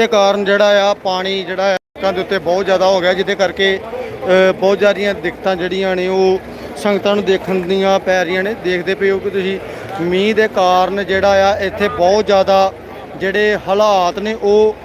ਮੀਂਹ ਦੇ ਕਾਰਨ ਜਿਹੜਾ ਆ, ਪਾਣੀ ਜਿਹੜਾ ਆ ਦੇ ਉੱਤੇ ਬਹੁਤ ਜ਼ਿਆਦਾ ਹੋ ਗਿਆ, ਜਿਹਦੇ ਕਰਕੇ ਬਹੁਤ ਜ਼ਿਆਦੀਆਂ ਦਿੱਕਤਾਂ ਜਿਹੜੀਆਂ ਨੇ, ਉਹ ਸੰਗਤਾਂ ਨੂੰ ਦੇਖਣ ਦੀਆਂ ਪੈ ਰਹੀਆਂ ਨੇ। ਦੇਖਦੇ ਪਏ ਹੋ ਕਿ ਤੁਸੀਂ, ਮੀਂਹ ਦੇ ਕਾਰਨ ਜਿਹੜਾ ਆ, ਇੱਥੇ ਬਹੁਤ ਜ਼ਿਆਦਾ ਜਿਹੜੇ ਹਾਲਾਤ ਨੇ, ਉਹ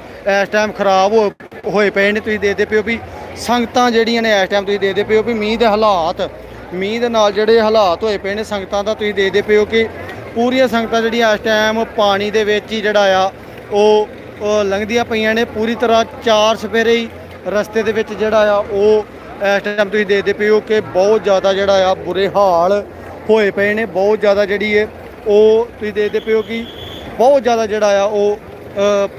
ਇਸ ਟਾਈਮ ਖਰਾਬ ਹੋ- ਹੋਏ ਪਏ ਨੇ। ਤੁਸੀਂ ਦੇਖਦੇ ਪਏ ਹੋ ਵੀ ਸੰਗਤਾਂ ਜਿਹੜੀਆਂ ਨੇ, ਇਸ ਟਾਈਮ ਤੁਸੀਂ ਦੇਖਦੇ ਪਏ ਹੋ ਵੀ ਮੀਂਹ ਦੇ ਹਾਲਾਤ, ਮੀਂਹ ਦੇ ਨਾਲ ਜਿਹੜੇ ਹਾਲਾਤ ਹੋਏ ਪਏ ਨੇ ਸੰਗਤਾਂ ਦਾ, ਤੁਸੀਂ ਦੇਖਦੇ ਪਏ ਹੋ ਕਿ ਪੂਰੀਆਂ ਸੰਗਤਾਂ ਜਿਹੜੀਆਂ ਇਸ ਟਾਈਮ ਪਾਣੀ ਦੇ ਵਿੱਚ ਹੀ ਜਿਹੜਾ ਆ, ਉਹ ਉਹ ਲੰਘਦੀਆਂ ਪਈਆਂ ਨੇ। ਪੂਰੀ ਤਰ੍ਹਾਂ ਚਾਰ ਸਫੇਰੇ ਹੀ ਰਸਤੇ ਦੇ ਵਿੱਚ ਜਿਹੜਾ ਆ, ਉਹ ਇਸ ਟਾਈਮ ਤੁਸੀਂ ਦੇਖਦੇ ਪਏ ਹੋ ਕਿ ਬਹੁਤ ਜ਼ਿਆਦਾ ਜਿਹੜਾ ਆ, ਬੁਰੇ ਹਾਲ ਹੋਏ ਪਏ ਨੇ। ਬਹੁਤ ਜ਼ਿਆਦਾ ਜਿਹੜੀ ਹੈ ਉਹ ਤੁਸੀਂ ਦੇਖਦੇ ਪਏ ਹੋ ਕਿ ਬਹੁਤ ਜ਼ਿਆਦਾ ਜਿਹੜਾ ਆ, ਉਹ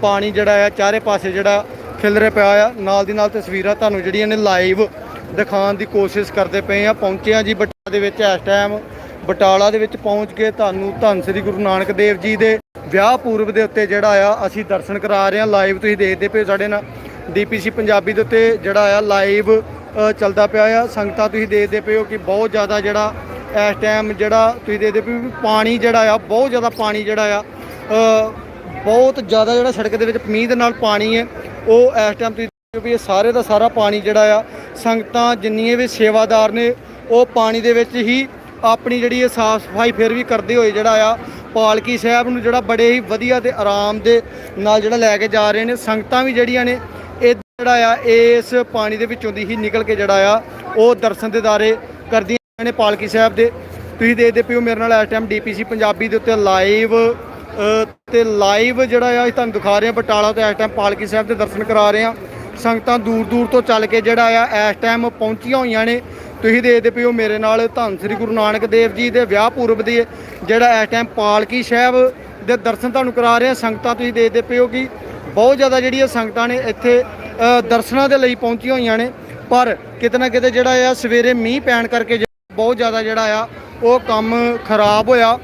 ਪਾਣੀ ਜਿਹੜਾ ਆ, ਚਾਰੇ ਪਾਸੇ ਜਿਹੜਾ ਖਿਲਰੇ ਪਿਆ ਆ। ਨਾਲ ਦੀ ਨਾਲ ਤਸਵੀਰਾਂ ਤੁਹਾਨੂੰ ਜਿਹੜੀਆਂ ਨੇ ਲਾਈਵ ਦਿਖਾਉਣ ਦੀ ਕੋਸ਼ਿਸ਼ ਕਰਦੇ ਪਏ ਆ। ਪਹੁੰਚੇ ਆ ਜੀ ਬਟਾਲਾ ਦੇ ਵਿੱਚ ਇਸ ਟਾਈਮ ਬਟਾਲਾ ਦੇ ਵਿੱਚ ਪਹੁੰਚ ਕੇ ਤੁਹਾਨੂੰ ਧੰਨ ਸ੍ਰੀ ਗੁਰੂ ਨਾਨਕ ਦੇਵ ਜੀ ਦੇ ਵਿਆਹ ਪੂਰਬ ਦੇ ਉੱਤੇ ਜਿਹੜਾ ਆ, ਅਸੀਂ ਦਰਸ਼ਨ ਕਰਾ ਰਹੇ ਹਾਂ ਲਾਈਵ ਤੁਸੀਂ ਦੇਖਦੇ ਪਏ ਹੋ ਸਾਡੇ ਨਾਲ। ਡੀਪੀਸੀ ਪੰਜਾਬੀ ਦੇ ਉੱਤੇ ਜਿਹੜਾ ਆ ਲਾਈਵ ਚੱਲਦਾ ਪਿਆ ਆ। ਸੰਗਤਾਂ ਤੁਸੀਂ ਦੇਖਦੇ ਪਏ ਹੋ ਕਿ ਬਹੁਤ ਜ਼ਿਆਦਾ ਜਿਹੜਾ ਇਸ ਟਾਈਮ ਜਿਹੜਾ ਤੁਸੀਂ ਦੇਖਦੇ ਪਏ ਹੋ ਵੀ ਪਾਣੀ ਜਿਹੜਾ ਆ, ਬਹੁਤ ਜ਼ਿਆਦਾ ਪਾਣੀ ਜਿਹੜਾ ਆ ਬਹੁਤ ਜ਼ਿਆਦਾ ਜਿਹੜਾ ਸੜਕ ਦੇ ਵਿੱਚ ਮੀਂਹ ਦੇ ਨਾਲ ਪਾਣੀ ਹੈ। ਉਹ ਇਸ ਟਾਈਮ ਤੁਸੀਂ ਦੇਖਦੇ ਹੋ ਵੀ ਇਹ ਸਾਰੇ ਦਾ ਸਾਰਾ ਪਾਣੀ ਜਿਹੜਾ ਆ, ਸੰਗਤਾਂ ਜਿੰਨੀਆਂ ਵੀ ਸੇਵਾਦਾਰ ਨੇ, ਉਹ ਪਾਣੀ ਦੇ ਵਿੱਚ ਹੀ ਆਪਣੀ ਜਿਹੜੀ ਇਹ ਸਾਫ਼ ਸਫ਼ਾਈ ਫਿਰ ਵੀ ਕਰਦੇ ਹੋਏ ਜਿਹੜਾ ਆ, ਪਾਲਕੀ ਸਾਹਿਬ ਨੂੰ ਜਿਹੜਾ ਬੜੇ ਹੀ ਵਧੀਆ ਤੇ ਆਰਾਮ ਦੇ ਨਾਲ ਜਿਹੜਾ ਲੈ ਕੇ ਜਾ ਰਹੇ ਨੇ, ਸੰਗਤਾਂ ਵੀ ਜਿਹੜੀਆਂ ਨੇ, ਇਹ ਜਿਹੜਾ ਆ, ਇਸ ਪਾਣੀ ਦੇ ਵਿੱਚੋਂ ਦੀ ਹੀ ਨਿਕਲ ਕੇ ਜਿਹੜਾ ਆ, ਉਹ ਦਰਸ਼ਨ ਦਿਦਾਰੇ ਕਰਦੀਆਂ ਨੇ ਪਾਲਕੀ ਸਾਹਿਬ ਦੇ। ਤੁਸੀਂ ਦੇਖਦੇ ਪਿਓ ਮੇਰੇ ਨਾਲ ਇਸ ਟਾਈਮ ਡੀਪੀਸੀ ਪੰਜਾਬੀ ਦੇ ਉੱਤੇ ਲਾਈਵ ਤੇ ਲਾਈਵ ਜਿਹੜਾ ਆ, ਅਸੀਂ ਤੁਹਾਨੂੰ ਦਿਖਾ ਰਹੇ ਹਾਂ, ਬਟਾਲਾ ਤੋਂ ਇਸ ਟਾਈਮ ਪਾਲਕੀ ਸਾਹਿਬ ਦੇ ਦਰਸ਼ਨ ਕਰਾ ਰਹੇ ਹਾਂ। ਸੰਗਤਾਂ ਦੂਰ ਦੂਰ ਤੋਂ ਚੱਲ ਕੇ ਜਿਹੜਾ ਆ, ਇਸ ਟਾਈਮ ਪਹੁੰਚੀਆਂ ਹੋਈਆਂ ਨੇ। ਤੁਸੀਂ ਦੇਖਦੇ ਪਿਓ ਮੇਰੇ ਨਾਲ ਧੰਨ ਸ੍ਰੀ ਗੁਰੂ ਨਾਨਕ ਦੇਵ ਜੀ ਦੇ ਵਿਆਹ ਪੂਰਬ ਦੀ, ਜਿਹੜਾ ਇਸ ਟਾਈਮ ਪਾਲਕੀ ਸਾਹਿਬ ਦੇ ਦਰਸ਼ਨ ਤੁਹਾਨੂੰ ਕਰਾ ਰਹੇ ਹਾਂ। ਸੰਗਤਾਂ ਤੁਸੀਂ ਦੇਖਦੇ ਪਿਓ ਕਿ ਬਹੁਤ ਜ਼ਿਆਦਾ ਜਿਹੜੀਆਂ ਸੰਗਤਾਂ ਨੇ ਇੱਥੇ ਦਰਸ਼ਨਾਂ ਦੇ ਲਈ ਪਹੁੰਚੀਆਂ ਹੋਈਆਂ ਨੇ। ਪਰ ਕਿਤੇ ਨਾ ਕਿਤੇ ਜਿਹੜਾ ਆ, ਸਵੇਰੇ ਮੀਂਹ ਪੈਣ ਕਰਕੇ ਜਿਹੜਾ ਬਹੁਤ ਜ਼ਿਆਦਾ ਜਿਹੜਾ ਆ, ਉਹ ਕੰਮ ਖਰਾਬ ਹੋਇਆ।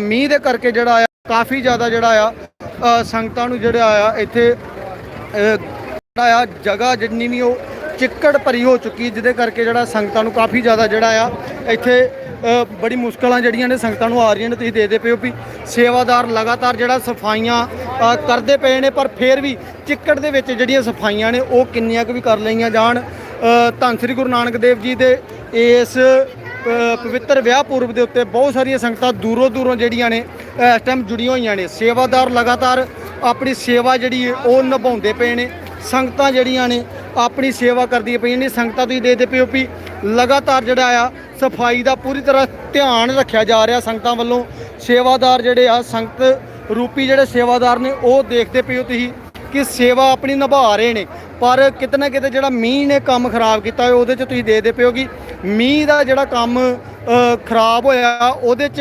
ਮੀਂਹ ਦੇ ਕਰਕੇ ਜਿਹੜਾ ਆ, ਕਾਫੀ ਜ਼ਿਆਦਾ ਜਿਹੜਾ ਆ ਸੰਗਤਾਂ ਨੂੰ ਜਿਹੜਾ ਆ, ਇੱਥੇ ਜਿਹੜਾ ਆ, ਜਗ੍ਹਾ ਜਿੰਨੀ ਵੀ ਉਹ ਚਿੱਕੜ ਭਰੀ ਹੋ ਚੁੱਕੀ ਜਿਹਦੇ ਕਰਕੇ ਜਿਹੜਾ ਸੰਗਤਾਂ ਨੂੰ ਕਾਫੀ ਜ਼ਿਆਦਾ ਜਿਹੜਾ ਆ, ਇੱਥੇ ਬੜੀ ਮੁਸ਼ਕਲਾਂ ਜਿਹੜੀਆਂ ਨੇ ਸੰਗਤਾਂ ਨੂੰ ਆ ਰਹੀਆਂ ਨੇ, ਤੁਸੀਂ ਦੇਖਦੇ ਪਏ ਹੋ ਵੀ ਸੇਵਾਦਾਰ ਲਗਾਤਾਰ ਜਿਹੜਾ ਸਫਾਈਆਂ ਕਰਦੇ ਪਏ ਨੇ, ਪਰ ਫਿਰ ਵੀ ਚਿੱਕੜ ਦੇ ਵਿੱਚ ਜਿਹੜੀਆਂ ਸਫਾਈਆਂ ਨੇ, ਉਹ ਕਿੰਨੀਆਂ ਕੁ ਵੀ ਕਰ ਲਈਆਂ ਜਾਣ। ਧੰਨ ਸ੍ਰੀ ਗੁਰੂ ਨਾਨਕ ਦੇਵ ਜੀ ਦੇ ਇਸ ਪਵਿੱਤਰ ਵਿਆਹ ਪੂਰਬ ਦੇ ਉੱਤੇ ਬਹੁਤ ਸਾਰੀਆਂ ਸੰਗਤਾਂ ਦੂਰੋਂ ਦੂਰੋਂ ਜਿਹੜੀਆਂ ਨੇ ਇਸ ਟਾਈਮ ਜੁੜੀਆਂ ਹੋਈਆਂ ਨੇ। ਸੇਵਾਦਾਰ ਲਗਾਤਾਰ ਆਪਣੀ ਸੇਵਾ ਜਿਹੜੀ ਉਹ ਨਿਭਾਉਂਦੇ ਪਏ ਨੇ। ਸੰਗਤਾਂ ਜਿਹੜੀਆਂ ਨੇ ਆਪਣੀ ਸੇਵਾ ਕਰਦੀਆਂ ਪਈਆਂ ਨੇ ਸੰਗਤਾਂ ਤੁਸੀਂ ਦੇਖਦੇ ਪਏ ਹੋ ਵੀ ਲਗਾਤਾਰ ਜਿਹੜਾ ਆ, ਸਫ਼ਾਈ ਦਾ ਪੂਰੀ ਤਰ੍ਹਾਂ ਧਿਆਨ ਰੱਖਿਆ ਜਾ ਰਿਹਾ ਸੰਗਤਾਂ ਵੱਲੋਂ। ਸੇਵਾਦਾਰ ਜਿਹੜੇ ਆ, ਸੰਗਤ ਰੂਪੀ ਜਿਹੜੇ ਸੇਵਾਦਾਰ ਨੇ, ਉਹ ਦੇਖਦੇ ਪਏ ਹੋ ਤੁਸੀਂ ਕਿ ਸੇਵਾ ਆਪਣੀ ਨਿਭਾ ਰਹੇ ਨੇ। ਪਰ ਕਿਤੇ ਨਾ ਕਿਤੇ ਜਿਹੜਾ ਮੀਂਹ ਨੇ ਕੰਮ ਖਰਾਬ ਕੀਤਾ ਹੋਇਆ, ਉਹਦੇ 'ਚ ਤੁਸੀਂ ਦੇਖਦੇ ਪਏ ਹੋ ਕਿ ਮੀਂਹ ਦਾ ਜਿਹੜਾ ਕੰਮ ਖਰਾਬ ਹੋਇਆ, ਉਹਦੇ 'ਚ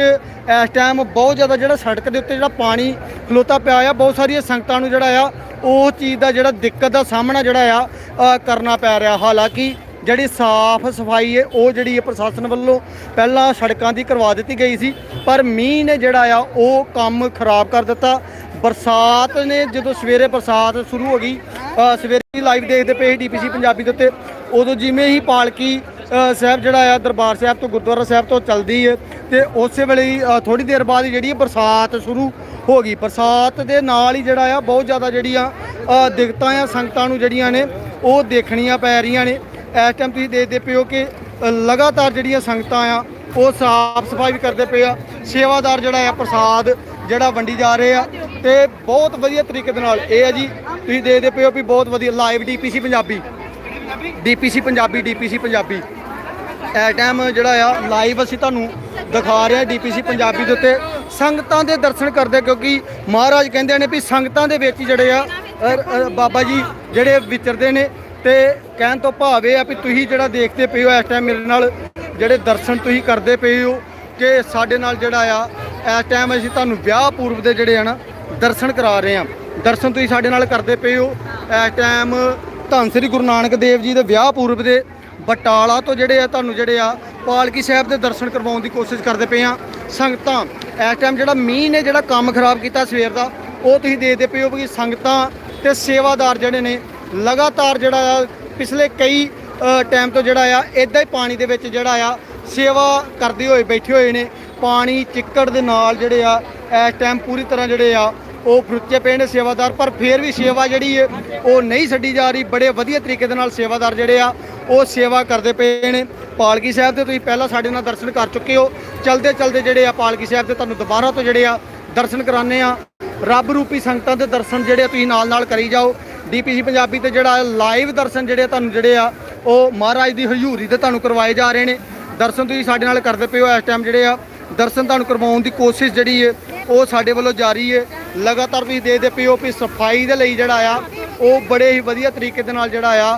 ਇਸ ਟਾਈਮ ਬਹੁਤ ਜ਼ਿਆਦਾ ਜਿਹੜਾ ਸੜਕ ਦੇ ਉੱਤੇ ਜਿਹੜਾ ਪਾਣੀ ਖਲੋਤਾ ਪਿਆ ਆ, ਬਹੁਤ ਸਾਰੀਆਂ ਸੰਗਤਾਂ ਨੂੰ ਜਿਹੜਾ ਆ ਉਹ ਚੀਜ਼ ਦਾ ਜਿਹੜਾ ਦਿੱਕਤ ਦਾ ਸਾਹਮਣਾ ਜਿਹੜਾ ਆ ਕਰਨਾ ਪੈ ਰਿਹਾ। ਹਾਲਾਂਕਿ ਜਿਹੜੀ ਸਾਫ਼ ਸਫ਼ਾਈ ਹੈ ਉਹ ਜਿਹੜੀ ਹੈ ਪ੍ਰਸ਼ਾਸਨ ਵੱਲੋਂ ਪਹਿਲਾਂ ਸੜਕਾਂ ਦੀ ਕਰਵਾ ਦਿੱਤੀ ਗਈ ਸੀ ਪਰ ਮੀਂਹ ਨੇ ਜਿਹੜਾ ਆ ਉਹ ਕੰਮ ਖਰਾਬ ਕਰ ਦਿੱਤਾ। ਬਰਸਾਤ ਨੇ ਜਦੋਂ ਸਵੇਰੇ ਬਰਸਾਤ ਸ਼ੁਰੂ ਹੋ ਗਈ ਅ, ਸਵੇਰੇ ਲਾਈਵ ਦੇਖਦੇ ਪਏ ਸੀ ਡੀਪੀਸੀ ਪੰਜਾਬੀ ਦੇ ਉੱਤੇ। ਉਦੋਂ ਜਿਵੇਂ ਹੀ ਪਾਲਕੀ ਸਾਹਿਬ ਜਿਹੜਾ ਆ ਦਰਬਾਰ ਸਾਹਿਬ ਤੋਂ ਗੁਰਦੁਆਰਾ ਸਾਹਿਬ ਤੋਂ ਚੱਲਦੀ ਹੈ ਤੇ ਉਸੇ ਵੇਲੇ ਹੀ ਥੋੜੀ ਦੇਰ ਬਾਅਦ ਜਿਹੜੀ ਬਰਸਾਤ ਸ਼ੁਰੂ ਹੋ ਗਈ। ਬਰਸਾਤ ਦੇ ਨਾਲ ਹੀ ਜਿਹੜਾ ਆ, ਬਹੁਤ ਜ਼ਿਆਦਾ ਜਿਹੜੀਆਂ ਦਿੱਕਤਾਂ ਆ, ਸੰਗਤਾਂ ਨੂੰ ਜਿਹੜੀਆਂ ਨੇ, ਉਹ ਦੇਖਣੀਆਂ ਪੈ ਰਹੀਆਂ ਨੇ। ਇਸ ਟਾਈਮ ਤੁਸੀਂ ਦੇਖਦੇ ਪਿਓ ਕਿ ਲਗਾਤਾਰ ਜਿਹੜੀਆਂ ਸੰਗਤਾਂ ਆ, ਉਹ ਸਾਫ਼ ਸਫ਼ਾਈ ਵੀ ਕਰਦੇ ਪਏ ਆ। ਸੇਵਾਦਾਰ ਜਿਹੜਾ ਆ, ਪ੍ਰਸਾਦ ਜਿਹੜਾ ਵੰਡੀ ਜਾ ਰਹੇ ਆ ਤੇ ਬਹੁਤ ਵਧੀਆ ਤਰੀਕੇ ਦੇ ਨਾਲ ਇਹ ਆ ਜੀ, ਤੁਸੀਂ ਦੇਖਦੇ ਪਿਓ ਵੀ ਬਹੁਤ ਵਧੀਆ live DPC Punjabi. DPC Punjabi DPC Punjabi. ਐ ਟਾਈਮ ਜਿਹੜਾ ਆ ਲਾਈਵ ਅਸੀਂ ਤੁਹਾਨੂੰ ਦਿਖਾ ਰਹੇ ਹਾਂ ਡੀਪੀਸੀ ਪੰਜਾਬੀ ਦੇ ਉੱਤੇ। ਸੰਗਤਾਂ ਦੇ ਦਰਸ਼ਨ ਕਰਦੇ ਕਿਉਂਕਿ ਮਹਾਰਾਜ ਕਹਿੰਦੇ ਨੇ ਵੀ ਸੰਗਤਾਂ ਦੇ ਵਿੱਚ ਜਿਹੜੇ ਆ ਬਾਬਾ ਜੀ ਜਿਹੜੇ ਵਿਚਰਦੇ ਨੇ ਤੇ ਕਹਿਣ ਤੋਂ ਭਾਵ ਇਹ ਆ ਵੀ ਤੁਸੀਂ ਜਿਹੜਾ ਦੇਖਦੇ ਪਏ ਹੋ ਇਸ ਟਾਈਮ ਮੇਰੇ ਨਾਲ ਜਿਹੜੇ ਦਰਸ਼ਨ ਤੁਸੀਂ ਕਰਦੇ ਪਏ ਹੋ ਕਿ ਸਾਡੇ ਨਾਲ ਜਿਹੜਾ ਆ, ਇਸ ਟਾਈਮ ਅਸੀਂ ਤੁਹਾਨੂੰ ਵਿਆਹ ਪੂਰਵ ਦੇ ਜਿਹੜੇ ਆ ਨਾ, ਦਰਸ਼ਨ ਕਰਾ ਰਹੇ ਹਾਂ। ਦਰਸ਼ਨ ਤੁਸੀਂ ਸਾਡੇ ਨਾਲ ਕਰਦੇ ਪਏ ਹੋ। ਇਸ ਟਾਈਮ ਧੰਨ ਸ੍ਰੀ ਗੁਰੂ ਨਾਨਕ ਦੇਵ ਜੀ ਦੇ ਵਿਆਹ ਪੂਰਬ ਦੇ ਬਟਾਲਾ ਤੋਂ ਜਿਹੜੇ ਆ ਤੁਹਾਨੂੰ ਜਿਹੜੇ ਆ ਪਾਲਕੀ ਸਾਹਿਬ ਦੇ ਦਰਸ਼ਨ ਕਰਵਾਉਣ ਦੀ ਕੋਸ਼ਿਸ਼ ਕਰਦੇ ਪਏ ਆ। ਸੰਗਤਾਂ, ਇਸ ਟਾਈਮ ਜਿਹੜਾ ਮੀਂਹ ਨੇ ਜਿਹੜਾ ਕੰਮ ਖਰਾਬ ਕੀਤਾ ਸਵੇਰ ਦਾ, ਉਹ ਤੁਸੀਂ ਦੇਖਦੇ ਪਏ ਹੋ ਕਿ ਸੰਗਤਾਂ ਤੇ ਸੇਵਾਦਾਰ ਜਿਹੜੇ ਨੇ, ਲਗਾਤਾਰ ਜਿਹੜਾ ਆ ਪਿਛਲੇ ਕਈ ਟਾਈਮ ਤੋਂ ਜਿਹੜਾ ਆ ਇਦਾਂ ਹੀ ਪਾਣੀ ਦੇ ਵਿੱਚ ਜਿਹੜਾ ਆ ਸੇਵਾ ਕਰਦੇ ਹੋਏ ਬੈਠੇ ਹੋਏ ਨੇ। ਪਾਣੀ ਚਿੱਕੜ ਦੇ ਨਾਲ ਜਿਹੜੇ ਆ, ਇਸ ਟਾਈਮ ਪੂਰੀ ਤਰ੍ਹਾਂ ਜਿਹੜੇ ਆ, ਉਹ ਫਰੁੱਚੇ ਪਏ ਨੇ ਸੇਵਾਦਾਰ। ਪਰ ਫਿਰ ਵੀ ਸੇਵਾ ਜਿਹੜੀ ਹੈ ਉਹ ਨਹੀਂ ਛੱਡੀ ਜਾ ਰਹੀ। ਬੜੇ ਵਧੀਆ ਤਰੀਕੇ ਦੇ ਨਾਲ ਸੇਵਾਦਾਰ ਜਿਹੜੇ ਆ ਉਹ ਸੇਵਾ ਕਰਦੇ ਪਏ ਨੇ। ਪਾਲਕੀ ਸਾਹਿਬ ਦੇ ਤੁਸੀਂ ਪਹਿਲਾਂ ਸਾਡੇ ਨਾਲ ਦਰਸ਼ਨ ਕਰ ਚੁੱਕੇ ਹੋ। ਚਲਦੇ ਚਲਦੇ ਜਿਹੜੇ ਆ ਪਾਲਕੀ ਸਾਹਿਬ ਦੇ ਤੁਹਾਨੂੰ ਦੁਬਾਰਾ ਤੋਂ ਜਿਹੜੇ ਆ ਦਰਸ਼ਨ ਕਰਾਣੇ ਆ। ਰੱਬ ਰੂਪੀ ਸੰਗਤਾਂ ਦੇ ਦਰਸ਼ਨ ਜਿਹੜੇ ਆ ਤੁਸੀਂ ਨਾਲ ਨਾਲ ਕਰੀ ਜਾਓ। ਡੀਪੀਸੀ ਪੰਜਾਬੀ ਤੇ ਜਿਹੜਾ ਲਾਈਵ ਦਰਸ਼ਨ ਜਿਹੜੇ ਆ ਤੁਹਾਨੂੰ ਜਿਹੜੇ ਆ, ਉਹ ਮਹਾਰਾਜ ਦੀ ਹਜ਼ੂਰੀ ਤੇ ਤੁਹਾਨੂੰ ਕਰਵਾਏ ਜਾ ਰਹੇ ਨੇ। ਦਰਸ਼ਨ ਤੁਸੀਂ ਸਾਡੇ ਨਾਲ ਕਰਦੇ ਪਏ ਹੋ ਇਸ ਟਾਈਮ ਜਿਹੜੇ ਆ। ਦਰਸ਼ਨ ਤੁਹਾਨੂੰ ਕਰਵਾਉਣ ਦੀ ਕੋਸ਼ਿਸ਼ ਜਿਹੜੀ ਹੈ ਉਹ ਸਾਡੇ ਵੱਲੋਂ ਜਾਰੀ ਹੈ ਲਗਾਤਾਰ ਤੁਸੀਂ ਦੇਖਦੇ ਪਏ ਹੋ ਵੀ ਸਫ਼ਾਈ ਦੇ ਲਈ ਜਿਹੜਾ ਆ, ਉਹ ਬੜੇ ਹੀ ਵਧੀਆ ਤਰੀਕੇ ਦੇ ਨਾਲ ਜਿਹੜਾ ਆ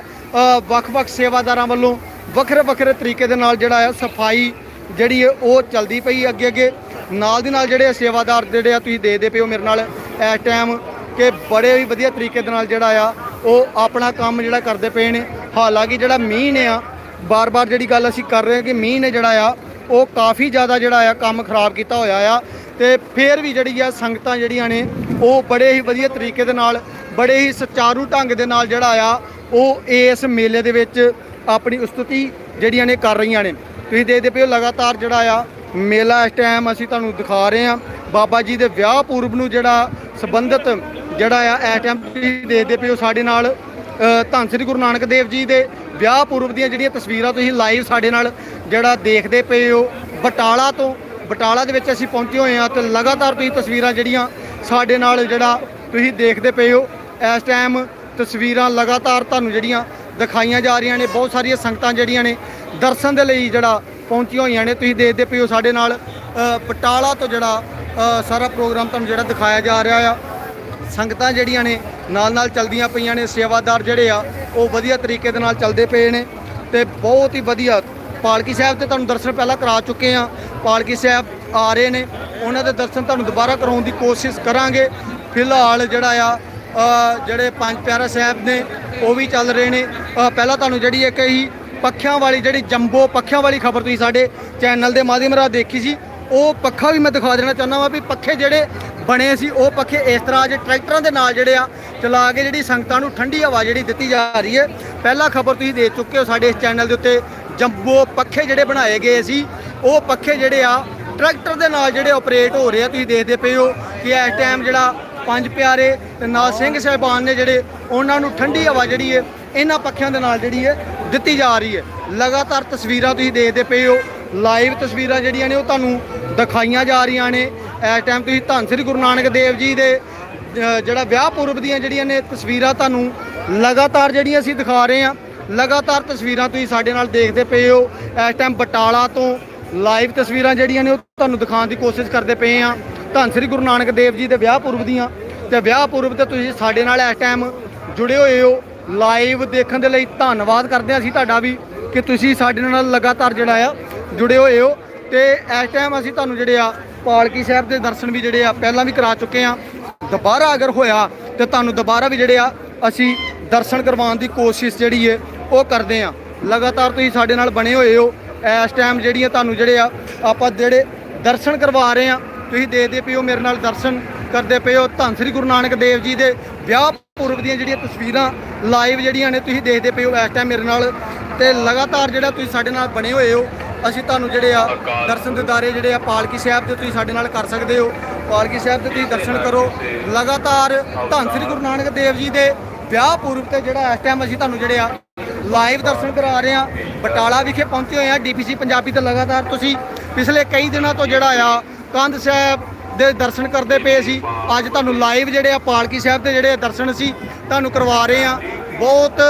ਵੱਖ-ਵੱਖ ਸੇਵਾਦਾਰਾਂ ਵੱਲੋਂ ਵੱਖਰੇ ਵੱਖਰੇ ਤਰੀਕੇ ਦੇ ਨਾਲ ਜਿਹੜਾ ਆ ਸਫ਼ਾਈ ਜਿਹੜੀ ਹੈ ਉਹ ਚੱਲਦੀ ਪਈ ਅੱਗੇ ਅੱਗੇ ਨਾਲ ਦੀ ਨਾਲ ਜਿਹੜੇ ਸੇਵਾਦਾਰ ਜਿਹੜੇ ਆ, ਤੁਸੀਂ ਦੇਖਦੇ ਪਏ ਹੋ ਮੇਰੇ ਨਾਲ, ਇਸ ਟਾਈਮ ਕਿ ਬੜੇ ਹੀ ਵਧੀਆ ਤਰੀਕੇ ਦੇ ਨਾਲ ਜਿਹੜਾ ਆ, ਉਹ ਆਪਣਾ ਕੰਮ ਜਿਹੜਾ ਕਰਦੇ ਪਏ ਨੇ। ਹਾਲਾਂਕਿ ਜਿਹੜਾ ਮੀਂਹ ਨੇ ਆ, ਬਾਰ-ਬਾਰ ਜਿਹੜੀ ਗੱਲ ਅਸੀਂ ਕਰ ਰਹੇ ਹਾਂ ਕਿ ਮੀਂਹ ਨੇ ਜਿਹੜਾ ਆ, ਉਹ ਕਾਫੀ ਜ਼ਿਆਦਾ ਜਿਹੜਾ ਆ ਕੰਮ ਖਰਾਬ ਕੀਤਾ ਹੋਇਆ ਆ। ਤੇ ਫੇਰ ਵੀ ਜਿਹੜੀ ਆ ਸੰਗਤਾਂ ਜਿਹੜੀਆਂ ਨੇ, ਉਹ ਬੜੇ ਹੀ ਵਧੀਆ ਤਰੀਕੇ ਦੇ ਨਾਲ, ਬੜੇ ਹੀ ਸੁਚਾਰੂ ਢੰਗ ਦੇ ਨਾਲ ਜਿਹੜਾ ਆ ਉਹ ਇਸ ਮੇਲੇ ਦੇ ਵਿੱਚ ਆਪਣੀ ਉਸਤਤੀ ਜਿਹੜੀਆਂ ਨੇ ਕਰ ਰਹੀਆਂ ਨੇ। ਤੁਸੀਂ ਦੇਖਦੇ ਪਏ ਹੋ ਲਗਾਤਾਰ ਜਿਹੜਾ ਆ ਮੇਲਾ ਇਸ ਟਾਈਮ ਅਸੀਂ ਤੁਹਾਨੂੰ ਦਿਖਾ ਰਹੇ ਹਾਂ। ਬਾਬਾ ਜੀ ਦੇ ਵਿਆਹ ਪੂਰਬ ਨੂੰ ਜਿਹੜਾ ਸੰਬੰਧਿਤ ਜਿਹੜਾ ਆ ਇਸ ਟਾਈਮ ਤੁਸੀਂ ਦੇਖਦੇ ਪਏ ਹੋ ਸਾਡੇ ਨਾਲ ਧੰਨ ਸ੍ਰੀ ਗੁਰੂ ਨਾਨਕ ਦੇਵ ਜੀ ਦੇ ਵਿਆਹ ਪੂਰਬ ਦੀਆਂ ਜਿਹੜੀਆਂ ਤਸਵੀਰਾਂ ਤੁਸੀਂ ਲਾਈਵ ਸਾਡੇ ਨਾਲ ਜਿਹੜਾ ਦੇਖਦੇ ਪਏ ਹੋ। ਬਟਾਲਾ ਤੋਂ, ਬਟਾਲਾ ਦੇ ਵਿੱਚ ਅਸੀਂ ਪਹੁੰਚੇ ਹੋਏ ਹਾਂ ਤੇ ਲਗਾਤਾਰ ਤੁਸੀਂ ਤਸਵੀਰਾਂ ਜਿਹੜੀਆਂ ਸਾਡੇ ਨਾਲ ਜਿਹੜਾ ਤੁਸੀਂ ਦੇਖਦੇ ਪਏ ਹੋ। ਇਸ ਟਾਈਮ ਤਸਵੀਰਾਂ ਲਗਾਤਾਰ ਤੁਹਾਨੂੰ ਜਿਹੜੀਆਂ ਦਿਖਾਈਆਂ ਜਾ ਰਹੀਆਂ ਨੇ ਬਹੁਤ ਸਾਰੀਆਂ ਸੰਗਤਾਂ ਜਿਹੜੀਆਂ ਨੇ ਦਰਸ਼ਨ ਦੇ ਲਈ ਜਿਹੜਾ ਪਹੁੰਚੀਆਂ ਹੋਈਆਂ ਨੇ। ਤੁਸੀਂ ਦੇਖਦੇ ਪਏ ਹੋ ਸਾਡੇ ਨਾਲ ਅ, ਬਟਾਲਾ ਤੋਂ ਜਿਹੜਾ ਸਾਰਾ ਪ੍ਰੋਗਰਾਮ ਤੁਹਾਨੂੰ ਜਿਹੜਾ ਦਿਖਾਇਆ ਜਾ ਰਿਹਾ ਆ। ਸੰਗਤਾਂ ਜਿਹੜੀਆਂ ਨੇ ਨਾਲ ਨਾਲ ਚੱਲਦੀਆਂ ਪਈਆਂ ਨੇ ਸੇਵਾਦਾਰ ਜਿਹੜੇ ਆ ਉਹ ਵਧੀਆ ਤਰੀਕੇ ਦੇ ਨਾਲ ਚੱਲਦੇ ਪਏ ਨੇ ਤੇ ਬਹੁਤ ਹੀ ਵਧੀਆ ਪਾਲਕੀ ਸਾਹਿਬ ਤੇ ਤੁਹਾਨੂੰ ਦਰਸ਼ਨ ਪਹਿਲਾਂ ਕਰਾ ਚੁੱਕੇ ਆ। ਪਾਲਕੀ ਸਾਹਿਬ ਆ ਰਹੇ ਨੇ ਉਹਨਾਂ ਦੇ ਦਰਸ਼ਨ ਤੁਹਾਨੂੰ ਦੁਬਾਰਾ ਕਰਾਉਣ ਦੀ ਕੋਸ਼ਿਸ਼ ਕਰਾਂਗੇ। ਫਿਲਹਾਲ ਜਿਹੜਾ ਆ ਜਿਹੜੇ ਪੰਜ ਪਿਆਰਾ ਸਾਹਿਬ ਨੇ, ਉਹ ਵੀ ਚੱਲ ਰਹੇ ਨੇ। ਪਹਿਲਾਂ ਤੁਹਾਨੂੰ ਜਿਹੜੀ ਇੱਕ ਹੀ ਪੱਖਿਆਂ ਵਾਲੀ, ਜਿਹੜੀ ਜੰਬੋ ਪੱਖਿਆਂ ਵਾਲੀ ਖਬਰ ਤੁਸੀਂ ਸਾਡੇ ਚੈਨਲ ਦੇ ਮਾਧਿਅਮ ਰਾਹੀਂ ਦੇਖੀ ਸੀ, ਉਹ ਪੱਖਾ ਵੀ ਮੈਂ ਦਿਖਾ ਦੇਣਾ ਚਾਹੁੰਦਾ ਵਾਂ ਵੀ ਪੱਖੇ ਜਿਹੜੇ ਬਣੇ ਸੀ, ਉਹ ਪੱਖੇ ਇਸ ਤਰ੍ਹਾਂ ਅੱਜ ਟਰੈਕਟਰਾਂ ਦੇ ਨਾਲ ਜਿਹੜੇ ਆ, ਚਲਾ ਕੇ ਜਿਹੜੀ ਸੰਗਤਾਂ ਨੂੰ ਠੰਡੀ ਹਵਾ ਜਿਹੜੀ ਦਿੱਤੀ ਜਾ ਰਹੀ ਹੈ। ਪਹਿਲਾ ਖਬਰ ਤੁਸੀਂ ਦੇ ਚੁੱਕੇ ਹੋ ਸਾਡੇ ਇਸ ਚੈਨਲ ਦੇ ਉੱਤੇ, ਜੰਬੋ ਪੱਖੇ ਜਿਹੜੇ ਬਣਾਏ ਗਏ ਸੀ, ਉਹ ਪੱਖੇ ਜਿਹੜੇ ਆ, ਟਰੈਕਟਰ ਦੇ ਨਾਲ ਜਿਹੜੇ ਆਪਰੇਟ ਹੋ ਰਹੇ ਆ, ਤੁਸੀਂ ਦੇਖਦੇ ਪਏ ਹੋ ਕਿ ਇਸ ਟਾਈਮ ਜਿਹੜਾ ਪੰਜ ਪਿਆਰੇ ਤੇ ਨਾਲ ਸਿੰਘ ਸਾਹਿਬਾਨ ਨੇ ਜਿਹੜੇ ਉਹਨਾਂ ਨੂੰ ਠੰਡੀ ਹਵਾ ਜਿਹੜੀ ਹੈ, ਇਹਨਾਂ ਪੱਖਿਆਂ ਦੇ ਨਾਲ ਜਿਹੜੀ ਹੈ, ਦਿੱਤੀ ਜਾ ਰਹੀ ਹੈ। ਲਗਾਤਾਰ ਤਸਵੀਰਾਂ ਤੁਸੀਂ ਦੇਖਦੇ ਪਏ ਹੋ, ਲਾਈਵ ਤਸਵੀਰਾਂ ਜਿਹੜੀਆਂ ਨੇ ਉਹ ਤੁਹਾਨੂੰ ਦਿਖਾਈਆਂ ਜਾ ਰਹੀਆਂ ਨੇ। ਇਸ ਟਾਈਮ ਤੁਸੀਂ ਧੰਨ ਸ੍ਰੀ ਗੁਰੂ ਨਾਨਕ ਦੇਵ ਜੀ ਦੇ ਜਿਹੜਾ ਵਿਆਹ ਪੁਰਬ ਦੀਆਂ ਜਿਹੜੀਆਂ ਨੇ ਤਸਵੀਰਾਂ ਤੁਹਾਨੂੰ ਲਗਾਤਾਰ ਜਿਹੜੀਆਂ ਅਸੀਂ ਦਿਖਾ ਰਹੇ ਹਾਂ। ਲਗਾਤਾਰ ਤਸਵੀਰਾਂ ਤੁਸੀਂ ਸਾਡੇ ਨਾਲ ਦੇਖਦੇ ਪਏ ਹੋ। ਇਸ ਟਾਈਮ ਬਟਾਲਾ ਤੋਂ ਲਾਈਵ ਤਸਵੀਰਾਂ ਜਿਹੜੀਆਂ ਨੇ ਉਹ ਤੁਹਾਨੂੰ ਦਿਖਾਉਣ ਦੀ ਕੋਸ਼ਿਸ਼ ਕਰਦੇ ਪਏ ਹਾਂ। ਧੰਨ ਸ੍ਰੀ ਗੁਰੂ ਨਾਨਕ ਦੇਵ ਜੀ ਦੇ ਵਿਆਹ ਪੁਰਬ ਦੀਆਂ ਤੇ ਵਿਆਹ ਪੁਰਬ ਤੇ ਤੁਸੀਂ ਸਾਡੇ ਨਾਲ ਇਸ ਟਾਈਮ ਜੁੜੇ ਹੋਏ ਹੋ। ਲਾਈਵ ਦੇਖਣ ਦੇ ਲਈ ਧੰਨਵਾਦ ਕਰਦੇ ਹਾਂ ਅਸੀਂ ਤੁਹਾਡਾ ਵੀ ਕਿ ਤੁਸੀਂ ਸਾਡੇ ਨਾਲ ਲਗਾਤਾਰ ਜਿਹੜਾ ਆ ਜੁੜੇ ਹੋਏ ਹੋ। ਤੇ ਇਸ ਟਾਈਮ ਅਸੀਂ ਤੁਹਾਨੂੰ ਜਿਹੜੇ ਆ ਪਾਲਕੀ ਸਾਹਿਬ ਦੇ ਦਰਸ਼ਨ ਵੀ ਜਿਹੜੇ ਆ ਪਹਿਲਾਂ ਵੀ ਕਰਾ ਚੁੱਕੇ ਆ ਦੁਬਾਰਾ ਅਗਰ ਹੋਇਆ ਤੇ ਤੁਹਾਨੂੰ ਦੁਬਾਰਾ ਵੀ ਜਿਹੜੇ ਆ ਅਸੀਂ ਦਰਸ਼ਨ ਕਰਵਾਉਣ ਦੀ ਕੋਸ਼ਿਸ਼ ਜਿਹੜੀ ਹੈ ਉਹ ਕਰਦੇ ਆ ਲਗਾਤਾਰ ਤੁਸੀਂ ਸਾਡੇ ਨਾਲ ਬਣੇ ਹੋਏ ਹੋ। ਇਸ ਟਾਈਮ ਜਿਹੜੀਆਂ ਤੁਹਾਨੂੰ ਜਿਹੜੇ ਆ ਆਪਾਂ ਜਿਹੜੇ ਦਰਸ਼ਨ ਕਰਵਾ ਰਹੇ ਆ ਤੁਸੀਂ ਦੇਖਦੇ ਪਏ ਹੋ ਮੇਰੇ ਨਾਲ ਦਰਸ਼ਨ ਕਰਦੇ ਪਏ ਹੋ। ਧੰਨ ਸ੍ਰੀ ਗੁਰੂ ਨਾਨਕ ਦੇਵ ਜੀ ਦੇ ਵਿਆਹ ਪੁਰਬ ਦੀਆਂ ਜਿਹੜੀਆਂ ਤਸਵੀਰਾਂ ਲਾਈਵ ਜਿਹੜੀਆਂ ਨੇ, ਤੁਸੀਂ ਦੇਖਦੇ ਪਏ ਹੋ ਇਸ ਟਾਈਮ ਮੇਰੇ ਨਾਲ। ਤੇ ਲਗਾਤਾਰ ਜਿਹੜਾ ਤੁਸੀਂ ਸਾਡੇ ਨਾਲ ਬਣੇ ਹੋਏ ਹੋ, ਅਸੀਂ ਤੁਹਾਨੂੰ ਜਿਹੜੇ ਆ ਦਰਸ਼ਨ ਦਿਦਾਰੇ ਜਿਹੜੇ ਆ ਪਾਲਕੀ ਸਾਹਿਬ ਦੇ ਤੁਸੀਂ ਸਾਡੇ ਨਾਲ ਕਰ ਸਕਦੇ ਹੋ। ਪਾਲਕੀ ਸਾਹਿਬ ਦੇ ਤੁਸੀਂ ਦਰਸ਼ਨ ਕਰੋ। ਲਗਾਤਾਰ ਧੰਨ ਸ੍ਰੀ ਗੁਰੂ ਨਾਨਕ ਦੇਵ ਜੀ ਦੇ ਵਿਆਹ ਪੁਰਬ ਤੇ ਜਿਹੜਾ ਇਸ ਟਾਈਮ ਅਸੀਂ ਤੁਹਾਨੂੰ ਜਿਹੜੇ ਆ ਲਾਈਵ ਦਰਸ਼ਨ ਕਰਾ ਰਹੇ ਆ ਬਟਾਲਾ ਵਿਖੇ ਪਹੁੰਚੇ ਹੋਏ ਆ ਡੀਪੀਸੀ ਪੰਜਾਬੀ ਤੇ ਲਗਾਤਾਰ ਤੁਸੀਂ ਪਿਛਲੇ ਕਈ ਦਿਨਾਂ ਤੋਂ ਜਿਹੜਾ ਆ ਕੰਧ ਸਾਹਿਬ ਦੇ ਦਰਸ਼ਨ ਕਰਦੇ ਪਏ ਸੀ। ਅੱਜ ਤੁਹਾਨੂੰ ਲਾਈਵ ਜਿਹੜੇ ਆ ਪਾਲਕੀ ਸਾਹਿਬ ਦੇ ਜਿਹੜੇ ਦਰਸ਼ਨ ਸੀ ਤੁਹਾਨੂੰ ਕਰਵਾ ਰਹੇ ਆ ਬਹੁਤ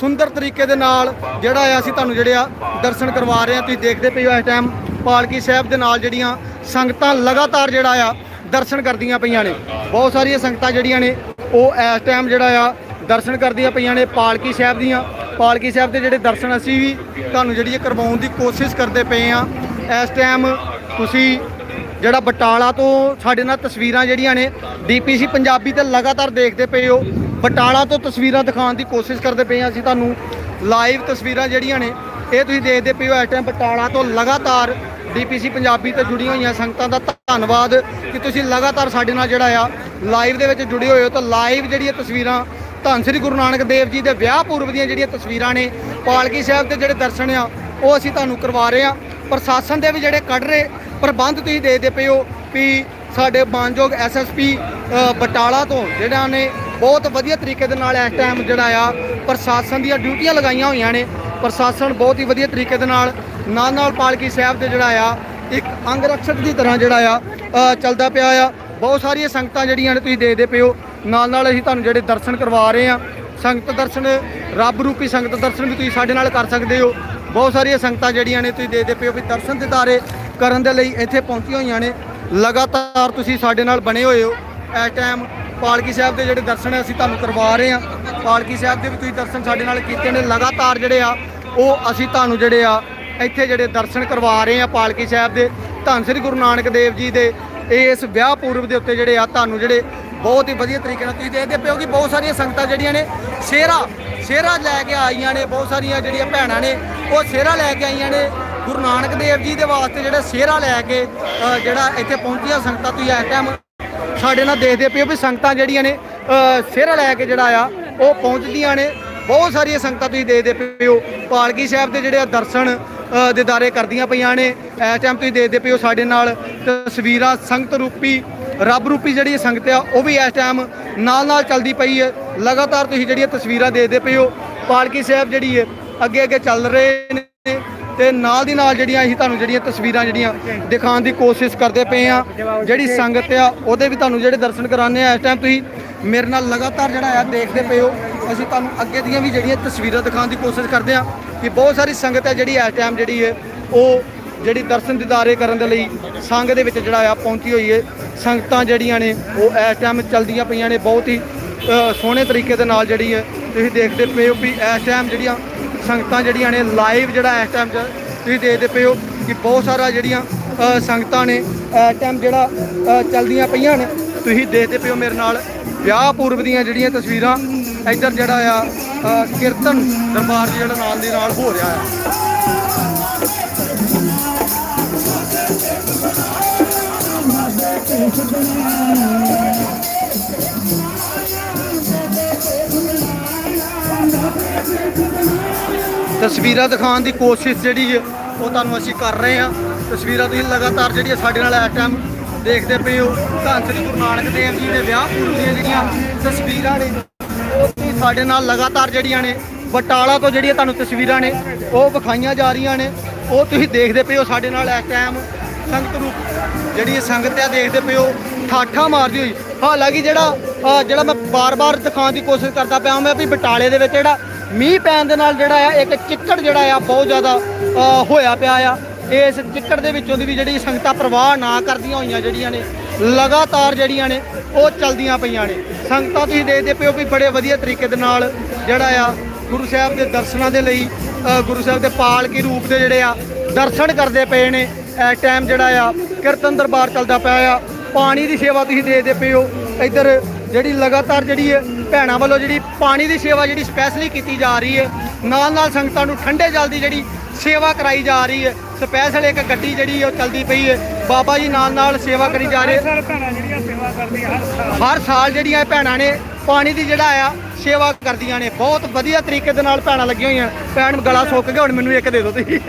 ਸੁੰਦਰ ਤਰੀਕੇ ਦੇ ਨਾਲ ਜਿਹੜਾ ਆ ਅਸੀਂ ਤੁਹਾਨੂੰ ਜਿਹੜੇ ਆ ਦਰਸ਼ਨ ਕਰਵਾ ਰਹੇ ਆ ਤੁਸੀਂ ਦੇਖਦੇ ਪਏ ਹੋ ਇਸ ਟਾਈਮ ਪਾਲਕੀ ਸਾਹਿਬ ਦੇ ਨਾਲ ਜਿਹੜੀਆਂ ਸੰਗਤਾਂ ਲਗਾਤਾਰ ਜਿਹੜਾ ਆ ਦਰਸ਼ਨ ਕਰਦੀਆਂ ਪਈਆਂ ਨੇ। ਬਹੁਤ ਸਾਰੀਆਂ ਸੰਗਤਾਂ ਜਿਹੜੀਆਂ ਨੇ ਉਹ ਇਸ ਟਾਈਮ ਜਿਹੜਾ ਆ ਦਰਸ਼ਨ ਕਰਦੀਆਂ ਪਈਆਂ ਨੇ ਪਾਲਕੀ ਸਾਹਿਬ ਦੀਆਂ। ਪਾਲਕੀ ਸਾਹਿਬ ਦੇ ਜਿਹੜੇ ਦਰਸ਼ਨ ਅਸੀਂ ਵੀ ਤੁਹਾਨੂੰ ਜਿਹੜੀ ਇਹ ਕਰਵਾਉਣ ਦੀ ਕੋਸ਼ਿਸ਼ ਕਰਦੇ ਪਏ ਆ ਇਸ ਟਾਈਮ ਤੁਸੀਂ ਜਿਹੜਾ ਬਟਾਲਾ ਤੋਂ ਸਾਡੇ ਨਾਲ ਤਸਵੀਰਾਂ ਜਿਹੜੀਆਂ ਨੇ, ਡੀਪੀਸੀ ਪੰਜਾਬੀ ਤੇ ਲਗਾਤਾਰ ਦੇਖਦੇ ਪਏ ਹੋ। ਬਟਾਲਾ ਤੋਂ ਤਸਵੀਰਾਂ ਦਿਖਾਉਣ ਦੀ ਕੋਸ਼ਿਸ਼ ਕਰਦੇ ਪਏ ਆ ਅਸੀਂ ਤੁਹਾਨੂੰ। ਲਾਈਵ ਤਸਵੀਰਾਂ ਜਿਹੜੀਆਂ ਨੇ, ਇਹ ਤੁਸੀਂ ਦੇਖਦੇ ਪਏ ਹੋ ਇਸ ਟਾਈਮ ਬਟਾਲਾ ਤੋਂ ਲਗਾਤਾਰ ਡੀਪੀਸੀ ਪੰਜਾਬੀ ਤੇ ਜੁੜੀਆਂ ਹੋਈਆਂ ਸੰਗਤਾਂ ਦਾ ਧੰਨਵਾਦ ਕਿ ਤੁਸੀਂ ਲਗਾਤਾਰ ਸਾਡੇ ਨਾਲ ਜਿਹੜਾ ਆ, ਲਾਈਵ ਦੇ ਵਿੱਚ ਜੁੜੇ ਹੋਏ ਹੋ। ਤਾਂ ਲਾਈਵ ਜਿਹੜੀਆਂ ਤਸਵੀਰਾਂ, ਧੰਨ ਸ੍ਰੀ ਗੁਰੂ ਨਾਨਕ ਦੇਵ ਜੀ ਦੇ ਵਿਆਹ ਪੂਰਵ ਦੀਆਂ ਜਿਹੜੀਆਂ ਤਸਵੀਰਾਂ ਨੇ, ਪਾਲਕੀ ਸਾਹਿਬ ਦੇ ਜਿਹੜੇ ਦਰਸ਼ਨ ਆ, ਉਹ ਅਸੀਂ ਤੁਹਾਨੂੰ ਕਰਵਾ ਰਹੇ ਆ ਪ੍ਰਸ਼ਾਸਨ ਦੇ ਵੀ ਜਿਹੜੇ ਕੱਢ ਰਹੇ ਪ੍ਰਬੰਧ ਤੁਸੀਂ ਦੇਖਦੇ ਪਏ ਹੋ ਵੀ ਸਾਡੇ ਮਾਨਯੋਗ ਐਸਐਸਪੀ ਬਟਾਲਾ ਤੋਂ ਜਿਹੜਾ ਨੇ ਬਹੁਤ ਵਧੀਆ ਤਰੀਕੇ ਦੇ ਨਾਲ ਇਸ ਟਾਈਮ ਜਿਹੜਾ ਆ, ਪ੍ਰਸ਼ਾਸਨ ਦੀਆਂ ਡਿਊਟੀਆਂ ਲਗਾਈਆਂ ਹੋਈਆਂ ਨੇ। ਪ੍ਰਸ਼ਾਸਨ ਬਹੁਤ ਹੀ ਵਧੀਆ ਤਰੀਕੇ ਦੇ ਨਾਲ ਨਾਲ ਨਾਲ ਪਾਲਕੀ ਸਾਹਿਬ ਦੇ ਜਿਹੜਾ ਆ, ਇੱਕ ਅੰਗ ਰਕਸ਼ਕ ਦੀ ਤਰ੍ਹਾਂ ਜਿਹੜਾ ਆ ਚੱਲਦਾ ਪਿਆ ਆ। ਬਹੁਤ ਸਾਰੀਆਂ ਸੰਗਤਾਂ ਜਿਹੜੀਆਂ ਨੇ ਤੁਸੀਂ ਦੇਖਦੇ ਪਏ ਹੋ। ਨਾਲ ਨਾਲ ਅਸੀਂ ਤੁਹਾਨੂੰ ਜਿਹੜੇ ਦਰਸ਼ਨ ਕਰਵਾ ਰਹੇ ਆ ਸੰਗਤ ਦਰਸ਼ਨ, ਰੱਬ ਰੂਪੀ ਸੰਗਤ ਦਰਸ਼ਨ ਵੀ ਤੁਸੀਂ ਸਾਡੇ ਨਾਲ ਕਰ ਸਕਦੇ ਹੋ। ਬਹੁਤ ਸਾਰੀਆਂ ਸੰਗਤਾਂ ਜਿਹੜੀਆਂ ਨੇ ਤੁਸੀਂ ਦੇਖਦੇ ਪਏ ਹੋ ਵੀ ਦਰਸ਼ਨ ਦਿਦਾਰੇ ਕਰਨ ਦੇ ਲਈ ਇੱਥੇ ਪਹੁੰਚੀਆਂ ਹੋਈਆਂ ਨੇ। ਲਗਾਤਾਰ ਤੁਸੀਂ ਸਾਡੇ ਨਾਲ ਬਣੇ ਹੋਏ ਹੋ। ਇਸ ਟਾਈਮ ਪਾਲਕੀ ਸਾਹਿਬ ਦੇ ਜਿਹੜੇ ਦਰਸ਼ਨ ਹੈ ਅਸੀਂ ਤੁਹਾਨੂੰ ਕਰਵਾ ਰਹੇ ਆ ਪਾਲਕੀ ਸਾਹਿਬ ਦੇ ਵੀ ਤੁਸੀਂ ਦਰਸ਼ਨ ਸਾਡੇ ਨਾਲ ਕੀਤੇ ਨੇ। ਲਗਾਤਾਰ ਜਿਹੜੇ ਆ, ਉਹ ਅਸੀਂ ਤੁਹਾਨੂੰ ਜਿਹੜੇ ਆ, ਇੱਥੇ ਜਿਹੜੇ ਦਰਸ਼ਨ ਕਰਵਾ ਰਹੇ ਆ ਪਾਲਕੀ ਸਾਹਿਬ ਦੇ। ਧੰਨ ਸ੍ਰੀ ਗੁਰੂ ਨਾਨਕ ਦੇਵ ਜੀ ਦੇ ਇਸ ਵਿਆਹ ਪੂਰਬ ਦੇ ਉੱਤੇ ਜਿਹੜੇ ਆ, ਤੁਹਾਨੂੰ ਜਿਹੜੇ ਬਹੁਤ ਹੀ ਵਧੀਆ ਤਰੀਕੇ ਨਾਲ ਤੁਸੀਂ ਦੇਖਦੇ ਪਿਓ ਕਿ ਬਹੁਤ ਸਾਰੀਆਂ ਸੰਗਤਾਂ ਜਿਹੜੀਆਂ ਨੇ ਸ਼ੇਰਾ ਸ਼ੇਰਾ ਲੈ ਕੇ ਆਈਆਂ ਨੇ। ਬਹੁਤ ਸਾਰੀਆਂ ਜਿਹੜੀਆਂ ਭੈਣਾਂ ਨੇ, ਉਹ ਸ਼ੇਰਾ ਲੈ ਕੇ ਆਈਆਂ ਨੇ। ਗੁਰੂ ਨਾਨਕ ਦੇਵ ਜੀ ਦੇ ਵਾਸਤੇ ਜਿਹੜਾ ਸਿਹਰਾ ਲੈ ਕੇ ਜਿਹੜਾ ਇੱਥੇ ਪਹੁੰਚੀਆਂ ਸੰਗਤਾਂ ਤੁਸੀਂ ਇਸ ਟਾਈਮ ਸਾਡੇ ਨਾਲ ਦੇਖਦੇ ਪਿਓ ਵੀ ਸੰਗਤਾਂ ਜਿਹੜੀਆਂ ਨੇ ਸਿਹਰਾ ਲੈ ਕੇ ਜਿਹੜਾ ਆ ਉਹ ਪਹੁੰਚਦੀਆਂ ਨੇ। ਬਹੁਤ ਸਾਰੀਆਂ ਸੰਗਤਾਂ ਤੁਸੀਂ ਦੇਖਦੇ ਪਿਓ ਪਾਲਕੀ ਸਾਹਿਬ ਦੇ ਜਿਹੜੇ ਆ ਦਰਸ਼ਨ ਅ, ਦਿਦਾਰੇ ਕਰਦੀਆਂ ਪਈਆਂ ਨੇ। ਇਸ ਟਾਈਮ ਤੁਸੀਂ ਦੇਖਦੇ ਪਿਓ ਸਾਡੇ ਨਾਲ ਤਸਵੀਰਾਂ ਸੰਗਤ ਰੂਪੀ ਰੱਬ ਰੂਪੀ ਜਿਹੜੀ ਸੰਗਤ ਆ ਉਹ ਵੀ ਇਸ ਟਾਈਮ ਨਾਲ ਨਾਲ ਚੱਲਦੀ ਪਈ ਹੈ। ਲਗਾਤਾਰ ਤੁਸੀਂ ਜਿਹੜੀਆਂ ਤਸਵੀਰਾਂ ਦੇਖਦੇ ਪਏ ਹੋ ਪਾਲਕੀ ਸਾਹਿਬ ਜਿਹੜੀ ਹੈ ਅੱਗੇ ਅੱਗੇ ਚੱਲ ਰਹੇ ਨੇ। ਤੇ ਨਾਲ ਦੀ ਨਾਲ ਜਿਹੜੀਆਂ ਅਸੀਂ ਤੁਹਾਨੂੰ ਜਿਹੜੀਆਂ ਤਸਵੀਰਾਂ ਜਿਹੜੀਆਂ ਦਿਖਾਉਣ ਦੀ ਕੋਸ਼ਿਸ਼ ਕਰਦੇ ਪਏ ਆ ਜਿਹੜੀ ਸੰਗਤ ਆ, ਉਹਦੇ ਵੀ ਤੁਹਾਨੂੰ ਜਿਹੜੇ ਦਰਸ਼ਨ ਕਰਾਣੇ ਆ, ਇਸ ਟਾਈਮ ਤੁਸੀਂ ਮੇਰੇ ਨਾਲ ਲਗਾਤਾਰ ਜਿਹੜਾ ਆ ਦੇਖਦੇ ਪਏ ਹੋ। ਅਸੀਂ ਤੁਹਾਨੂੰ ਅੱਗੇ ਦੀਆਂ ਵੀ ਜਿਹੜੀਆਂ ਤਸਵੀਰਾਂ ਦਿਖਾਉਣ ਦੀ ਕੋਸ਼ਿਸ਼ ਕਰਦੇ ਆ ਕਿ ਬਹੁਤ ਸਾਰੀ ਸੰਗਤ ਹੈ ਜਿਹੜੀ ਇਸ ਟਾਈਮ ਜਿਹੜੀ ਹੈ, ਉਹ ਜਿਹੜੀ ਦਰਸ਼ਨ ਦਿਦਾਰੇ ਕਰਨ ਦੇ ਲਈ ਸੰਗ ਦੇ ਵਿੱਚ ਜਿਹੜਾ ਆ ਪਹੁੰਚੀ ਹੋਈ ਹੈ। ਸੰਗਤਾਂ ਜਿਹੜੀਆਂ ਨੇ, ਉਹ ਇਸ ਟਾਈਮ ਚੱਲਦੀਆਂ ਪਈਆਂ ਨੇ, ਬਹੁਤ ਹੀ ਸੋਹਣੇ ਤਰੀਕੇ ਦੇ ਨਾਲ ਜਿਹੜੀ ਹੈ ਤੁਸੀਂ ਦੇਖਦੇ ਪਏ ਹੋ ਵੀ ਇਸ ਟਾਈਮ ਜਿਹੜੀਆਂ ਸੰਗਤਾਂ ਜਿਹੜੀਆਂ ਨੇ ਲਾਈਵ ਜਿਹੜਾ ਇਸ ਟਾਈਮ 'ਚ ਤੁਸੀਂ ਦੇਖਦੇ ਪਏ ਹੋ ਕਿ ਬਹੁਤ ਸਾਰਾ ਜਿਹੜੀਆਂ ਸੰਗਤਾਂ ਨੇ ਇਸ ਟਾਈਮ ਜਿਹੜਾ ਚੱਲਦੀਆਂ ਪਈਆਂ ਨੇ। ਤੁਸੀਂ ਦੇਖਦੇ ਪਏ ਹੋ ਮੇਰੇ ਨਾਲ ਵਿਆਹ ਪੂਰਬ ਦੀਆਂ ਜਿਹੜੀਆਂ ਤਸਵੀਰਾਂ, ਇੱਧਰ ਜਿਹੜਾ ਆ ਕੀਰਤਨ ਦਰਬਾਰ ਜਿਹੜਾ ਨਾਲ ਦੀ ਨਾਲ ਹੋ ਰਿਹਾ ਆ। ਤਸਵੀਰਾਂ ਦਿਖਾਉਣ ਦੀ ਕੋਸ਼ਿਸ਼ ਜਿਹੜੀ ਹੈ, ਉਹ ਤੁਹਾਨੂੰ ਅਸੀਂ ਕਰ ਰਹੇ ਹਾਂ। ਤਸਵੀਰਾਂ ਤੁਸੀਂ ਲਗਾਤਾਰ ਜਿਹੜੀਆਂ ਸਾਡੇ ਨਾਲ ਇਸ ਟਾਈਮ ਦੇਖਦੇ ਪਏ ਹੋ। ਧੰਨ ਸ੍ਰੀ ਗੁਰੂ ਨਾਨਕ ਦੇਵ ਜੀ ਦੇ ਵਿਆਹ ਦੀਆਂ ਜਿਹੜੀਆਂ ਤਸਵੀਰਾਂ ਨੇ, ਉਹ ਤੁਸੀਂ ਸਾਡੇ ਨਾਲ ਲਗਾਤਾਰ ਜਿਹੜੀਆਂ ਨੇ, ਬਟਾਲਾ ਤੋਂ ਜਿਹੜੀਆਂ ਤੁਹਾਨੂੰ ਤਸਵੀਰਾਂ ਨੇ, ਉਹ ਵਿਖਾਈਆਂ ਜਾ ਰਹੀਆਂ ਨੇ। ਉਹ ਤੁਸੀਂ ਦੇਖਦੇ ਪਏ ਹੋ ਸਾਡੇ ਨਾਲ ਇਸ ਟਾਈਮ ਸੰਗਤ ਨੂੰ, ਜਿਹੜੀ ਸੰਗਤ ਆ, ਦੇਖਦੇ ਪਏ ਹੋ। ਠਾਠਾ ਮਾਰਦੀ ਹੋਈ। ਹਾਲਾਂਕਿ ਜਿਹੜਾ ਜਿਹੜਾ ਮੈਂ ਬਾਰ-ਬਾਰ ਦਿਖਾਉਣ ਦੀ ਕੋਸ਼ਿਸ਼ ਕਰਦਾ ਪਿਆ ਮੈਂ ਵੀ ਬਟਾਲੇ ਦੇ ਵਿੱਚ ਜਿਹੜਾ ਮੀਂਹ ਪੈਣ ਦੇ ਨਾਲ ਜਿਹੜਾ ਆ, ਇੱਕ ਚਿੱਕੜ ਜਿਹੜਾ ਆ, ਬਹੁਤ ਜ਼ਿਆਦਾ ਹੋਇਆ ਪਿਆ ਆ। ਇਸ ਚਿੱਕੜ ਦੇ ਵਿੱਚੋਂ ਦੀ ਵੀ ਜਿਹੜੀ ਸੰਗਤਾਂ ਪ੍ਰਵਾਹ ਨਾ ਕਰਦੀਆਂ ਹੋਈਆਂ ਜਿਹੜੀਆਂ ਨੇ, ਲਗਾਤਾਰ ਜਿਹੜੀਆਂ ਨੇ, ਉਹ ਚਲਦੀਆਂ ਪਈਆਂ ਨੇ। ਸੰਗਤਾਂ ਤੁਸੀਂ ਦੇਖਦੇ ਪਿਓ ਵੀ ਬੜੇ ਵਧੀਆ ਤਰੀਕੇ ਦੇ ਨਾਲ ਜਿਹੜਾ ਆ, ਗੁਰੂ ਸਾਹਿਬ ਦੇ ਦਰਸ਼ਨਾਂ ਦੇ ਲਈ ਗੁਰੂ ਸਾਹਿਬ ਦੇ ਪਾਲਕੀ ਰੂਪ ਦੇ ਜਿਹੜੇ ਆ, ਦਰਸ਼ਨ ਕਰਦੇ ਪਏ ਨੇ। ਇਸ ਟਾਈਮ ਜਿਹੜਾ ਆ, ਕੀਰਤਨ ਦਰਬਾਰ ਚੱਲਦਾ ਪਿਆ ਆ। ਪਾਣੀ ਦੀ ਸੇਵਾ ਤੁਸੀਂ ਦੇਖਦੇ ਪਏ ਹੋ। ਇੱਧਰ ਜਿਹੜੀ ਲਗਾਤਾਰ ਜਿਹੜੀ ਹੈ ਭੈਣਾਂ ਵੱਲੋਂ ਜਿਹੜੀ ਪਾਣੀ ਦੀ ਸੇਵਾ ਜਿਹੜੀ ਸਪੈਸ਼ਲੀ ਕੀਤੀ ਜਾ ਰਹੀ ਹੈ ਨਾਲ ਨਾਲ ਸੰਗਤਾਂ ਨੂੰ ਠੰਡੇ ਜਲ ਦੀ ਜਿਹੜੀ ਸੇਵਾ ਕਰਾਈ ਜਾ ਰਹੀ ਹੈ। ਸਪੈਸ਼ਲ ਇੱਕ ਗੱਡੀ ਜਿਹੜੀ ਉਹ ਚੱਲਦੀ ਪਈ ਹੈ। ਬਾਬਾ ਜੀ ਨਾਲ ਨਾਲ ਸੇਵਾ ਕਰੀ ਜਾ ਰਹੇ। ਕਰਦੀਆਂ ਹਰ ਸਾਲ। ਜਿਹੜੀਆਂ ਭੈਣਾਂ ਨੇ ਪਾਣੀ ਦੀ ਜਿਹੜਾ ਆ ਸੇਵਾ ਕਰਦੀਆਂ ਨੇ। ਬਹੁਤ ਵਧੀਆ ਤਰੀਕੇ ਦੇ ਨਾਲ ਭੈਣਾਂ ਲੱਗੀਆਂ ਹੋਈਆਂ। ਭੈਣ ਗਲਾ ਸੁੱਕ ਗਿਆ ਹੁਣ ਮੈਨੂੰ ਇੱਕ ਦੇ ਦਿਓ ਤੁਸੀਂ।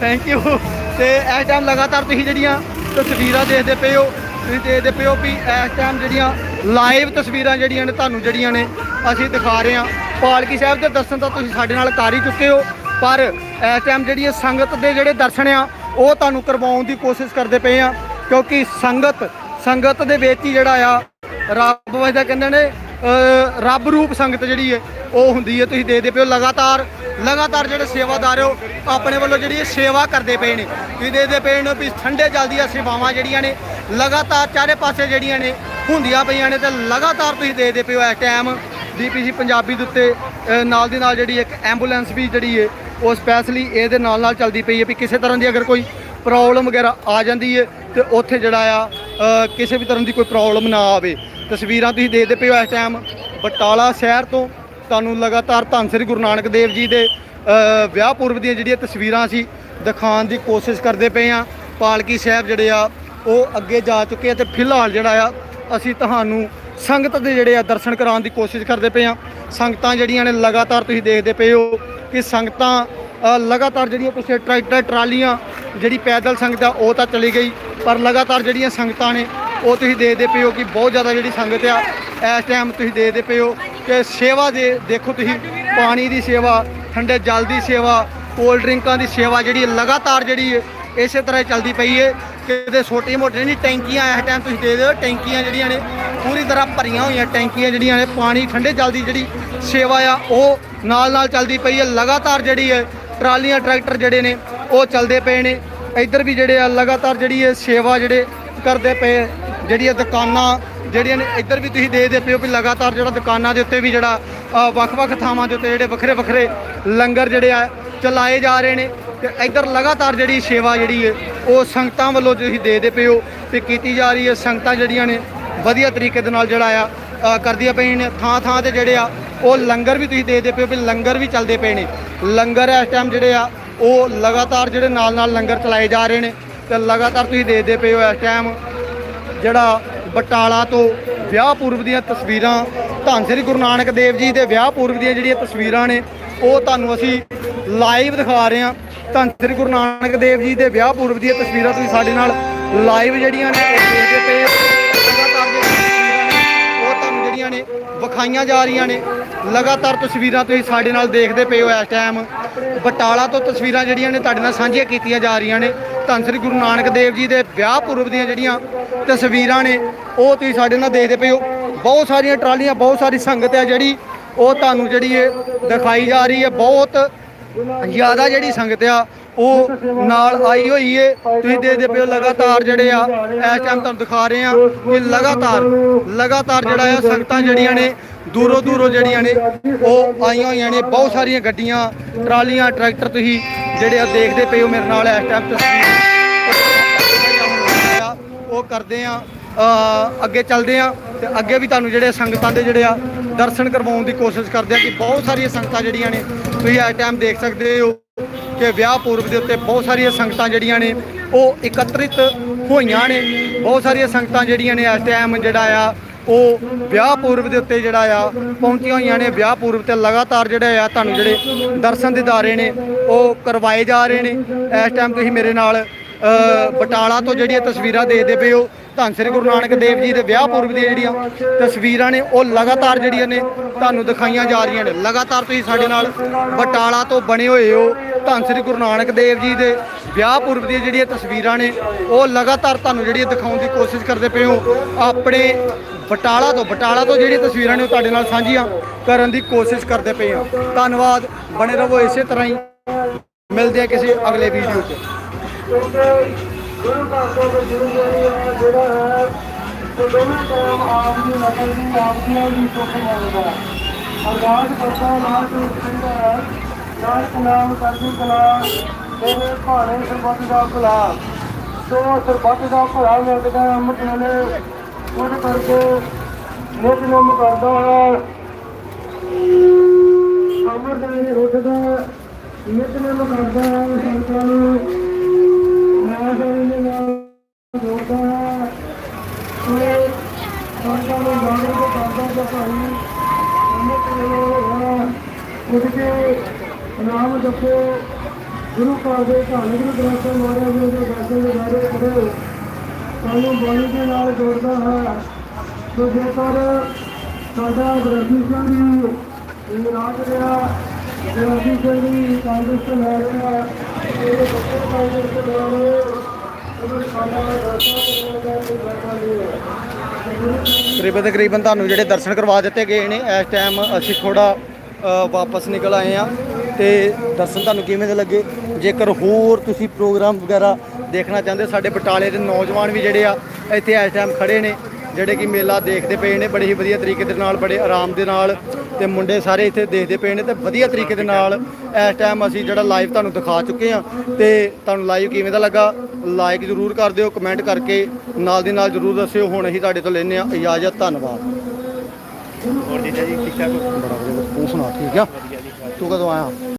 ਥੈਂਕ ਯੂ ਤੇ ਇਸ ਟਾਈਮ ਲਗਾਤਾਰ ਤੁਸੀਂ ਜਿਹੜੀਆਂ ਤਸਵੀਰਾਂ ਦੇਖਦੇ ਪਏ ਹੋ ਤੁਸੀਂ ਦੇਖਦੇ ਪਏ ਹੋ ਵੀ ਇਸ ਟਾਈਮ ਜਿਹੜੀਆਂ ਲਾਈਵ ਤਸਵੀਰਾਂ ਜਿਹੜੀਆਂ ਨੇ ਤੁਹਾਨੂੰ ਜਿਹੜੀਆਂ ਨੇ ਅਸੀਂ ਦਿਖਾ ਰਹੇ ਹਾਂ। ਪਾਲਕੀ ਸਾਹਿਬ ਦੇ ਦਰਸ਼ਨ ਤਾਂ ਤੁਸੀਂ ਸਾਡੇ ਨਾਲ ਕਰ ਹੀ ਚੁੱਕੇ ਹੋ, ਪਰ ਇਸ ਟਾਈਮ ਜਿਹੜੀ ਇਹ ਸੰਗਤ ਦੇ ਜਿਹੜੇ ਦਰਸ਼ਨ ਆ, ਉਹ ਤੁਹਾਨੂੰ ਕਰਵਾਉਣ ਦੀ ਕੋਸ਼ਿਸ਼ ਕਰਦੇ ਪਏ ਆ ਕਿਉਂਕਿ ਸੰਗਤ ਸੰਗਤ ਦੇ ਵਿੱਚ ਹੀ ਜਿਹੜਾ ਆ, ਰੱਬ ਵਜਦਾ ਕਹਿੰਦੇ ਨੇ ਰੱਬ ਰੂਪ ਸੰਗਤ ਜਿਹੜੀ ਹੈ, ਉਹ ਹੁੰਦੀ ਹੈ। ਤੁਸੀਂ ਦੇਖਦੇ ਪਿਓ ਲਗਾਤਾਰ ਲਗਾਤਾਰ ਜਿਹੜੇ ਸੇਵਾਦਾਰ ਹੋ, ਆਪਣੇ ਵੱਲੋਂ ਜਿਹੜੀ ਸੇਵਾ ਕਰਦੇ ਪਏ ਨੇ। ਤੁਸੀਂ ਦੇਖਦੇ ਪਏ ਨੇ, ਵੀ ਠੰਡੇ ਜਲ ਸੇਵਾਵਾਂ ਜਿਹੜੀਆਂ ਨੇ, ਲਗਾਤਾਰ ਚਾਰੇ ਪਾਸੇ ਜਿਹੜੀਆਂ ਨੇ, ਹੁੰਦੀਆਂ ਪਈਆਂ ਨੇ ਤੇ ਲਗਾਤਾਰ ਤੁਸੀਂ ਦੇਖਦੇ ਪਏ ਹੋ ਇਸ ਟਾਈਮ ਡੀਪੀਸੀ ਪੰਜਾਬੀ ਦੇ ਉੱਤੇ ਨਾਲ ਦੀ ਨਾਲ ਜਿਹੜੀ ਇੱਕ ਐਂਬੂਲੈਂਸ ਵੀ ਜਿਹੜੀ ਹੈ ਉਹ ਸਪੈਸ਼ਲੀ ਇਹਦੇ ਨਾਲ ਨਾਲ ਚੱਲਦੀ ਪਈ ਹੈ ਵੀ ਕਿਸੇ ਤਰ੍ਹਾਂ ਦੀ ਅਗਰ ਕੋਈ ਪ੍ਰੋਬਲਮ ਵਗੈਰਾ ਆ ਜਾਂਦੀ ਹੈ ਤੇ ਉੱਥੇ ਜਿਹੜਾ ਆ ਕਿਸੇ ਵੀ ਤਰ੍ਹਾਂ ਦੀ ਕੋਈ ਪ੍ਰੋਬਲਮ ਨਾ ਆਵੇ। ਤਸਵੀਰਾਂ ਤੁਸੀਂ ਦੇਖਦੇ ਪਏ ਹੋ ਇਸ ਟਾਈਮ ਬਟਾਲਾ ਸ਼ਹਿਰ ਤੋਂ ਤੁਹਾਨੂੰ ਲਗਾਤਾਰ ਧੰਨ ਸ੍ਰੀ ਗੁਰੂ ਨਾਨਕ ਦੇਵ ਜੀ ਦੇ ਵਿਆਹ ਪੁਰਬ ਦੀਆਂ ਜਿਹੜੀਆਂ ਤਸਵੀਰਾਂ ਅਸੀਂ ਦਿਖਾਉਣ ਦੀ ਕੋਸ਼ਿਸ਼ ਕਰਦੇ ਪਏ ਆ ਪਾਲਕੀ ਸਾਹਿਬ ਜਿਹੜੇ ਆ, ਉਹ ਅੱਗੇ ਜਾ ਚੁੱਕੇ ਆ ਤੇ ਫਿਲਹਾਲ ਜਿਹੜਾ ਆ, ਅਸੀਂ ਤੁਹਾਨੂੰ ਸੰਗਤ ਦੇ ਜਿਹੜੇ ਆ ਦਰਸ਼ਨ ਕਰਾਉਣ ਦੀ ਕੋਸ਼ਿਸ਼ ਕਰਦੇ ਪਏ ਆ ਸੰਗਤਾਂ ਜਿਹੜੀਆਂ ਨੇ ਲਗਾਤਾਰ ਤੁਸੀਂ ਦੇਖਦੇ ਪਏ ਹੋ ਕਿ ਸੰਗਤਾਂ ਲਗਾਤਾਰ ਜਿਹੜੀਆਂ ਪਿੱਛੇ ਟਰੈਕਟਰ, ਟਰਾਲੀਆਂ, ਜਿਹੜੀ ਪੈਦਲ ਸੰਗਤ ਆ, ਉਹ ਤਾਂ ਚਲੀ ਗਈ, ਪਰ ਲਗਾਤਾਰ ਜਿਹੜੀਆਂ ਸੰਗਤਾਂ ਨੇ, ਉਹ ਤੁਸੀਂ ਦੇਖਦੇ ਪਏ ਹੋ ਕਿ ਬਹੁਤ ਜ਼ਿਆਦਾ ਜਿਹੜੀ ਸੰਗਤ ਆ, ਇਸ ਟਾਈਮ ਤੁਸੀਂ ਦੇਖਦੇ ਪਏ ਹੋ ਕਿ ਸੇਵਾ ਦੇ ਦੇਖੋ ਤੁਸੀਂ, ਪਾਣੀ ਦੀ ਸੇਵਾ, ਠੰਡੇ ਜਲ ਦੀ ਸੇਵਾ ਕੋਲਡ ਡਰਿੰਕਾਂ ਦੀ ਸੇਵਾ ਜਿਹੜੀ ਲਗਾਤਾਰ ਜਿਹੜੀ ਹੈ, ਇਸੇ ਤਰ੍ਹਾਂ ਚੱਲਦੀ ਪਈ ਹੈ। ਕਿਤੇ ਛੋਟੀ ਮੋਟੀ ਨਹੀਂ, ਟੈਂਕੀਆਂ ਇਸ ਟਾਈਮ ਤੁਸੀਂ ਦੇਖਦੇ ਹੋ ਟੈਂਕੀਆਂ ਜਿਹੜੀਆਂ ਨੇ, ਪੂਰੀ ਤਰ੍ਹਾਂ ਭਰੀਆਂ ਹੋਈਆਂ ਟੈਂਕੀਆਂ ਜਿਹੜੀਆਂ ਨੇ, ਪਾਣੀ ਠੰਡੇ ਜਲ ਦੀ ਜਿਹੜੀ ਸੇਵਾ ਆ, ਉਹ ਨਾਲ ਨਾਲ ਚੱਲਦੀ ਪਈ ਹੈ। ਲਗਾਤਾਰ ਜਿਹੜੀ ਹੈ, ਟਰਾਲੀਆਂ, ਟਰੈਕਟਰ ਜਿਹੜੇ ਨੇ, ਉਹ ਚੱਲਦੇ ਪਏ ਨੇ। ਇੱਧਰ ਵੀ ਜਿਹੜੇ ਆ, ਲਗਾਤਾਰ ਜਿਹੜੀ ਹੈ, ਸੇਵਾ ਜਿਹੜੇ ਕਰਦੇ ਪਏ ਜਿਹੜੀਆਂ ਦੁਕਾਨਾਂ ਜਿਹੜੀਆਂ ਨੇ ਇੱਧਰ ਵੀ ਤੁਸੀਂ ਦੇਖਦੇ ਪਏ ਹੋ ਵੀ ਲਗਾਤਾਰ ਜਿਹੜਾ ਦੁਕਾਨਾਂ ਦੇ ਉੱਤੇ ਵੀ ਜਿਹੜਾ ਵੱਖ-ਵੱਖ ਥਾਵਾਂ ਦੇ ਉੱਤੇ ਜਿਹੜੇ ਵੱਖਰੇ ਵੱਖਰੇ ਲੰਗਰ ਜਿਹੜੇ ਆ ਚਲਾਏ ਜਾ ਰਹੇ ਨੇ ਤੇ ਇੱਧਰ ਲਗਾਤਾਰ ਜਿਹੜੀ ਸੇਵਾ ਜਿਹੜੀ ਹੈ, ਉਹ ਸੰਗਤਾਂ ਵੱਲੋਂ ਤੁਸੀਂ ਦੇਖਦੇ ਪਏ ਹੋ ਤੇ ਕੀਤੀ ਜਾ ਰਹੀ ਹੈ। ਸੰਗਤਾਂ ਜਿਹੜੀਆਂ ਨੇ ਵਧੀਆ ਤਰੀਕੇ ਦੇ ਨਾਲ ਜਿਹੜਾ ਆ ਕਰਦੀਆਂ ਪਈਆਂ ਨੇ। ਥਾਂ ਥਾਂ ਤੇ ਜਿਹੜੇ ਆ, ਉਹ ਲੰਗਰ ਵੀ ਤੁਸੀਂ ਦੇਖਦੇ ਪਏ ਹੋ ਵੀ ਲੰਗਰ ਵੀ ਚੱਲਦੇ ਪਏ ਨੇ। ਲੰਗਰ ਇਸ ਟਾਈਮ ਜਿਹੜੇ ਆ, ਉਹ ਲਗਾਤਾਰ ਜਿਹੜੇ ਨਾਲ ਨਾਲ ਲੰਗਰ ਚਲਾਏ ਜਾ ਰਹੇ ਨੇ ਤੇ ਲਗਾਤਾਰ ਤੁਸੀਂ ਦੇਖਦੇ ਪਏ ਹੋ ਇਸ ਟਾਈਮ ਜਿਹੜਾ ਬਟਾਲਾ ਤੋਂ ਵਿਆਹ ਪੂਰਵ ਦੀਆਂ ਤਸਵੀਰਾਂ ਧੰਨ ਸ੍ਰੀ ਗੁਰੂ ਨਾਨਕ ਦੇਵ ਜੀ ਦੇ ਵਿਆਹ ਪੂਰਵ ਦੀਆਂ ਜਿਹੜੀਆਂ ਤਸਵੀਰਾਂ ਨੇ, ਉਹ ਤੁਹਾਨੂੰ ਅਸੀਂ ਲਾਈਵ ਦਿਖਾ ਰਹੇ ਹਾਂ। ਧੰਨ ਸ੍ਰੀ ਗੁਰੂ ਨਾਨਕ ਦੇਵ ਜੀ ਦੇ ਵਿਆਹ ਪੂਰਵ ਦੀਆਂ ਤਸਵੀਰਾਂ ਤੁਸੀਂ ਸਾਡੇ ਨਾਲ ਲਾਈਵ ਜਿਹੜੀਆਂ ਨੇ, ਉਹ ਦੇਖਦੇ ਪਏ ਨੇ, ਉਹ ਤੁਹਾਨੂੰ ਜਿਹੜੀਆਂ ਨੇ ਵਿਖਾਈਆਂ ਜਾ ਰਹੀਆਂ ਨੇ। ਲਗਾਤਾਰ ਤਸਵੀਰਾਂ ਤੁਸੀਂ ਸਾਡੇ ਨਾਲ ਦੇਖਦੇ ਪਏ ਹੋ ਇਸ ਟਾਈਮ ਬਟਾਲਾ ਤੋਂ ਤਸਵੀਰਾਂ ਜਿਹੜੀਆਂ ਨੇ ਤੁਹਾਡੇ ਨਾਲ ਸਾਂਝੀਆਂ ਕੀਤੀਆਂ ਜਾ ਰਹੀਆਂ ਨੇ। ਧੰਨ ਸ੍ਰੀ ਗੁਰੂ ਨਾਨਕ ਦੇਵ ਜੀ ਦੇ ਵਿਆਹ ਪੁਰਬ ਦੀਆਂ ਜਿਹੜੀਆਂ ਤਸਵੀਰਾਂ ਨੇ, ਉਹ ਤੁਸੀਂ ਸਾਡੇ ਨਾਲ ਦੇਖਦੇ ਪਏ ਹੋ। ਬਹੁਤ ਸਾਰੀਆਂ ਟਰਾਲੀਆਂ, ਬਹੁਤ ਸਾਰੀ ਸੰਗਤ ਹੈ ਜਿਹੜੀ ਉਹ ਤੁਹਾਨੂੰ ਜਿਹੜੀ ਇਹ ਦਿਖਾਈ ਜਾ ਰਹੀ ਹੈ। ਬਹੁਤ ਜ਼ਿਆਦਾ ਜਿਹੜੀ ਸੰਗਤ ਆ, ਉਹ ਨਾਲ ਆਈ ਹੋਈ ਏ। ਤੁਸੀਂ ਦੇਖਦੇ ਪਿਓ ਲਗਾਤਾਰ ਜਿਹੜੇ ਆ, ਇਸ ਟਾਈਮ ਤੁਹਾਨੂੰ ਦਿਖਾ ਰਹੇ ਆ ਕਿ ਲਗਾਤਾਰ ਲਗਾਤਾਰ ਜਿਹੜਾ ਆ, ਸੰਗਤਾਂ ਜਿਹੜੀਆਂ ਨੇ, ਦੂਰੋਂ ਦੂਰੋਂ ਜਿਹੜੀਆਂ ਨੇ, ਉਹ ਆਈਆਂ ਹੋਈਆਂ ਨੇ। ਬਹੁਤ ਸਾਰੀਆਂ ਗੱਡੀਆਂ, ਟਰਾਲੀਆਂ, ਟਰੈਕਟਰ ਤੁਸੀਂ ਜਿਹੜੇ ਆ ਦੇਖਦੇ ਪਏ ਹੋ ਮੇਰੇ ਨਾਲ ਇਸ ਟਾਈਮ ਤਸਵੀਰ। ਉਹ ਕਰਦੇ ਆ ਅੱਗੇ ਚੱਲਦੇ ਆ ਤੇ ਅੱਗੇ ਵੀ ਤੁਹਾਨੂੰ ਜਿਹੜੇ ਸੰਗਤਾਂ ਦੇ ਜਿਹੜੇ ਆ ਦਰਸ਼ਨ ਕਰਵਾਉਣ ਦੀ ਕੋਸ਼ਿਸ਼ ਕਰਦੇ ਆ ਕਿ ਬਹੁਤ ਸਾਰੀਆਂ ਸੰਗਤਾਂ ਜਿਹੜੀਆਂ ਨੇ, ਤੁਸੀਂ ਇਸ ਟਾਈਮ ਦੇਖ ਸਕਦੇ ਹੋ ਕਿ ਵਿਆਹ ਪੂਰਬ ਦੇ ਉੱਤੇ ਬਹੁਤ ਸਾਰੀਆਂ ਸੰਗਤਾਂ ਜਿਹੜੀਆਂ ਨੇ, ਉਹ ਇਕੱਤਰਿਤ ਹੋਈਆਂ ਨੇ। ਬਹੁਤ ਸਾਰੀਆਂ ਸੰਗਤਾਂ ਜਿਹੜੀਆਂ ਨੇ ਇਸ ਟਾਈਮ ਜਿਹੜਾ ਆ, ਉਹ ਵਿਆਹ ਪੂਰਬ ਦੇ ਉੱਤੇ ਜਿਹੜਾ ਆ ਪਹੁੰਚੀਆਂ ਹੋਈਆਂ ਨੇ। ਵਿਆਹ ਪੂਰਬ ਤੇ ਲਗਾਤਾਰ ਜਿਹੜੇ ਆ ਤੁਹਾਨੂੰ ਜਿਹੜੇ ਦਰਸ਼ਨ ਦਿਦਾਰੇ ਨੇ, ਉਹ ਕਰਵਾਏ ਜਾ ਰਹੇ ਨੇ। ਇਸ ਟਾਈਮ ਤੁਸੀਂ ਮੇਰੇ ਨਾਲ ਬਟਾਲਾ ਤੋਂ ਜਿਹੜੀਆਂ ਤਸਵੀਰਾਂ ਦੇਖਦੇ ਪਏ ਹੋ, ਧੰਨ ਸ੍ਰੀ ਗੁਰੂ ਨਾਨਕ ਦੇਵ ਜੀ ਦੇ ਵਿਆਹ ਪੁਰਬ ਦੀਆਂ ਜਿਹੜੀਆਂ ਤਸਵੀਰਾਂ ਨੇ, ਉਹ ਲਗਾਤਾਰ ਜਿਹੜੀਆਂ ਨੇ ਤੁਹਾਨੂੰ ਦਿਖਾਈਆਂ ਜਾ ਰਹੀਆਂ ਨੇ। ਲਗਾਤਾਰ ਤੁਸੀਂ ਸਾਡੇ ਨਾਲ ਬਟਾਲਾ ਤੋਂ ਬਣੇ ਹੋਏ ਹੋ, ਧੰਨ ਸ੍ਰੀ ਗੁਰੂ ਨਾਨਕ ਦੇਵ ਜੀ ਦੇ ਵਿਆਹ ਪੁਰਬ ਦੀਆਂ ਜਿਹੜੀਆਂ ਤਸਵੀਰਾਂ ਨੇ, ਉਹ ਲਗਾਤਾਰ ਤੁਹਾਨੂੰ ਜਿਹੜੀਆਂ ਦਿਖਾਉਣ ਦੀ ਕੋਸ਼ਿਸ਼ ਕਰਦੇ ਪਏ ਹੋ। ਆਪਣੇ ਬਟਾਲਾ ਤੋਂ ਬਟਾਲਾ ਤੋਂ ਜਿਹੜੀਆਂ ਤਸਵੀਰਾਂ ਨੇ ਉਹ ਤੁਹਾਡੇ ਨਾਲ ਸਾਂਝੀਆਂ ਕਰਨ ਦੀ ਕੋਸ਼ਿਸ਼ ਕਰਦੇ ਪਏ ਹਾਂ। ਧੰਨਵਾਦ, ਬਣੇ ਰਹੋ ਇਸੇ ਤਰ੍ਹਾਂ ਹੀ। ਮਿਲਦੇ ਆ ਕਿਸੇ ਅਗਲੇ ਵੀਡੀਓ 'ਚ। ਕਿਉਂਕਿ ਗੁਰੂ ਘਰ ਤੋਂ ਗੁਰੂ ਜਿਹੜਾ ਜਿਹੜਾ ਹੈ ਉਹ ਦੋਵੇਂ ਟਾਈਮ ਆਪ ਦੀ ਨਕਲ ਦੀ ਆਪ ਦੀਆਂ ਵੀ ਸੁੱਖ ਮੰਗਦਾ ਅਰਦਾਸ ਕਰਦਾ ਨਾਲ ਤੋਂ ਕਹਿੰਦਾ ਹੈ ਨਾਨਕ ਨਾਮ ਕਰਦੀ ਕਲਾ ਤੇਰੇ ਭਾਣੇ ਸਰਬੱਤ ਦਾ ਭਲਾ। ਸੋ ਸਰਬੱਤ ਦਾ ਭਲਾ ਮਿਲਦਾ ਹੈ ਅੰਮ੍ਰਿਤ ਵੇਲੇ ਉਹਦੇ ਕਰਕੇ ਨਿਤ ਨਿਯਮ ਕਰਦਾ ਹੈ। ਅੰਮ੍ਰਿਤ ਵੇਲੇ ਉੱਠਦਾ ਨਿਤ ਨਿਯਮ ਕਰਦਾ ਹੈ ਸੰਤਾਂ ਨੂੰ। ਨਾਮ ਜਪੋ ਗੁਰੂ ਘਰ ਦੇ ਧੰਨ ਗੁਰੂ ਮਹਾਰਾਜ ਜੀ ਦੇ ਦਰਸ਼ਨ ਦੇ ਬਾਰੇ ਕਰੋ ਸਾਨੂੰ ਬਾਣੀ ਦੇ ਨਾਲ ਜੋੜਦਾ ਹੈ ਸੋ ਜੇਕਰ ਸਾਡਾ ਗ੍ਰੰਥੀ ਸਿੰਘ ਜੀ ਇਹ ਰਾਤ ਰਿਹਾ ਗ੍ਰੰਥੀ ਸਿੰਘ ਜੀ ਕਾਂਗਰਸ ਤੋਂ ਲੈ ਰਿਹਾ ਇਹ ਬੱਚੇ ਕਾਂਗਰਸ ਤੋਂ ਲੈ ਰਹੇ ਤਕਰੀਬਨ ਤਕਰੀਬਨ ਤੁਹਾਨੂੰ ਜਿਹੜੇ ਦਰਸ਼ਨ ਕਰਵਾ ਦਿੱਤੇ ਗਏ ਨੇ, ਇਸ ਟਾਈਮ ਅਸੀਂ ਥੋੜਾ ਵਾਪਸ ਨਿਕਲ ਆਏ ਆ ਤੇ ਦਰਸ਼ਨ ਤੁਹਾਨੂੰ ਕਿਵੇਂ ਦੇ ਲੱਗੇ? ਜੇਕਰ ਹੋਰ ਤੁਸੀਂ ਪ੍ਰੋਗਰਾਮ ਵਗੈਰਾ ਦੇਖਣਾ ਚਾਹੁੰਦੇ ਸਾਡੇ ਬਟਾਲੇ ਦੇ ਨੌਜਵਾਨ ਵੀ ਜਿਹੜੇ ਆ, ਇੱਥੇ ਇਸ ਟਾਈਮ ਖੜੇ ਨੇ। ਜਿਹੜੇ ਕਿ ਮੇਲਾ ਦੇਖਦੇ ਪਏ ਨੇ ਬੜੇ ਹੀ ਵਧੀਆ ਤਰੀਕੇ ਦੇ ਨਾਲ ਬੜੇ ਆਰਾਮ ਦੇ ਨਾਲ ਤੇ ਮੁੰਡੇ ਸਾਰੇ ਇੱਥੇ ਦੇਖਦੇ ਪਏ ਨੇ ਤੇ ਵਧੀਆ ਤਰੀਕੇ ਦੇ ਨਾਲ ਇਸ ਟਾਈਮ ਅਸੀਂ ਜਿਹੜਾ ਲਾਈਵ ਤੁਹਾਨੂੰ ਦਿਖਾ ਚੁੱਕੇ ਆ ਤੇ ਤੁਹਾਨੂੰ ਲਾਈਵ ਕਿਵੇਂ ਦਾ ਲੱਗਾ ਲਾਈਕ ਜ਼ਰੂਰ ਕਰ ਦਿਓ ਕਮੈਂਟ ਕਰਕੇ ਨਾਲ ਦੀ ਨਾਲ ਜ਼ਰੂਰ ਦੱਸਿਓ ਹੁਣ ਅਸੀਂ ਤੁਹਾਡੇ ਤੋਂ ਲੈਨੇ ਆ ਇਜਾਜ਼ਤ ਧੰਨਵਾਦ। ਹੋਰ ਜੀ ਜੀ ਠੀਕ ਠਾਕ ਬੜਾ ਵਧੀਆ ਤੂੰ ਸੁਣਾ ਠੀਕ ਆ? ਤੂੰ ਕਦੋਂ ਆਇਆ?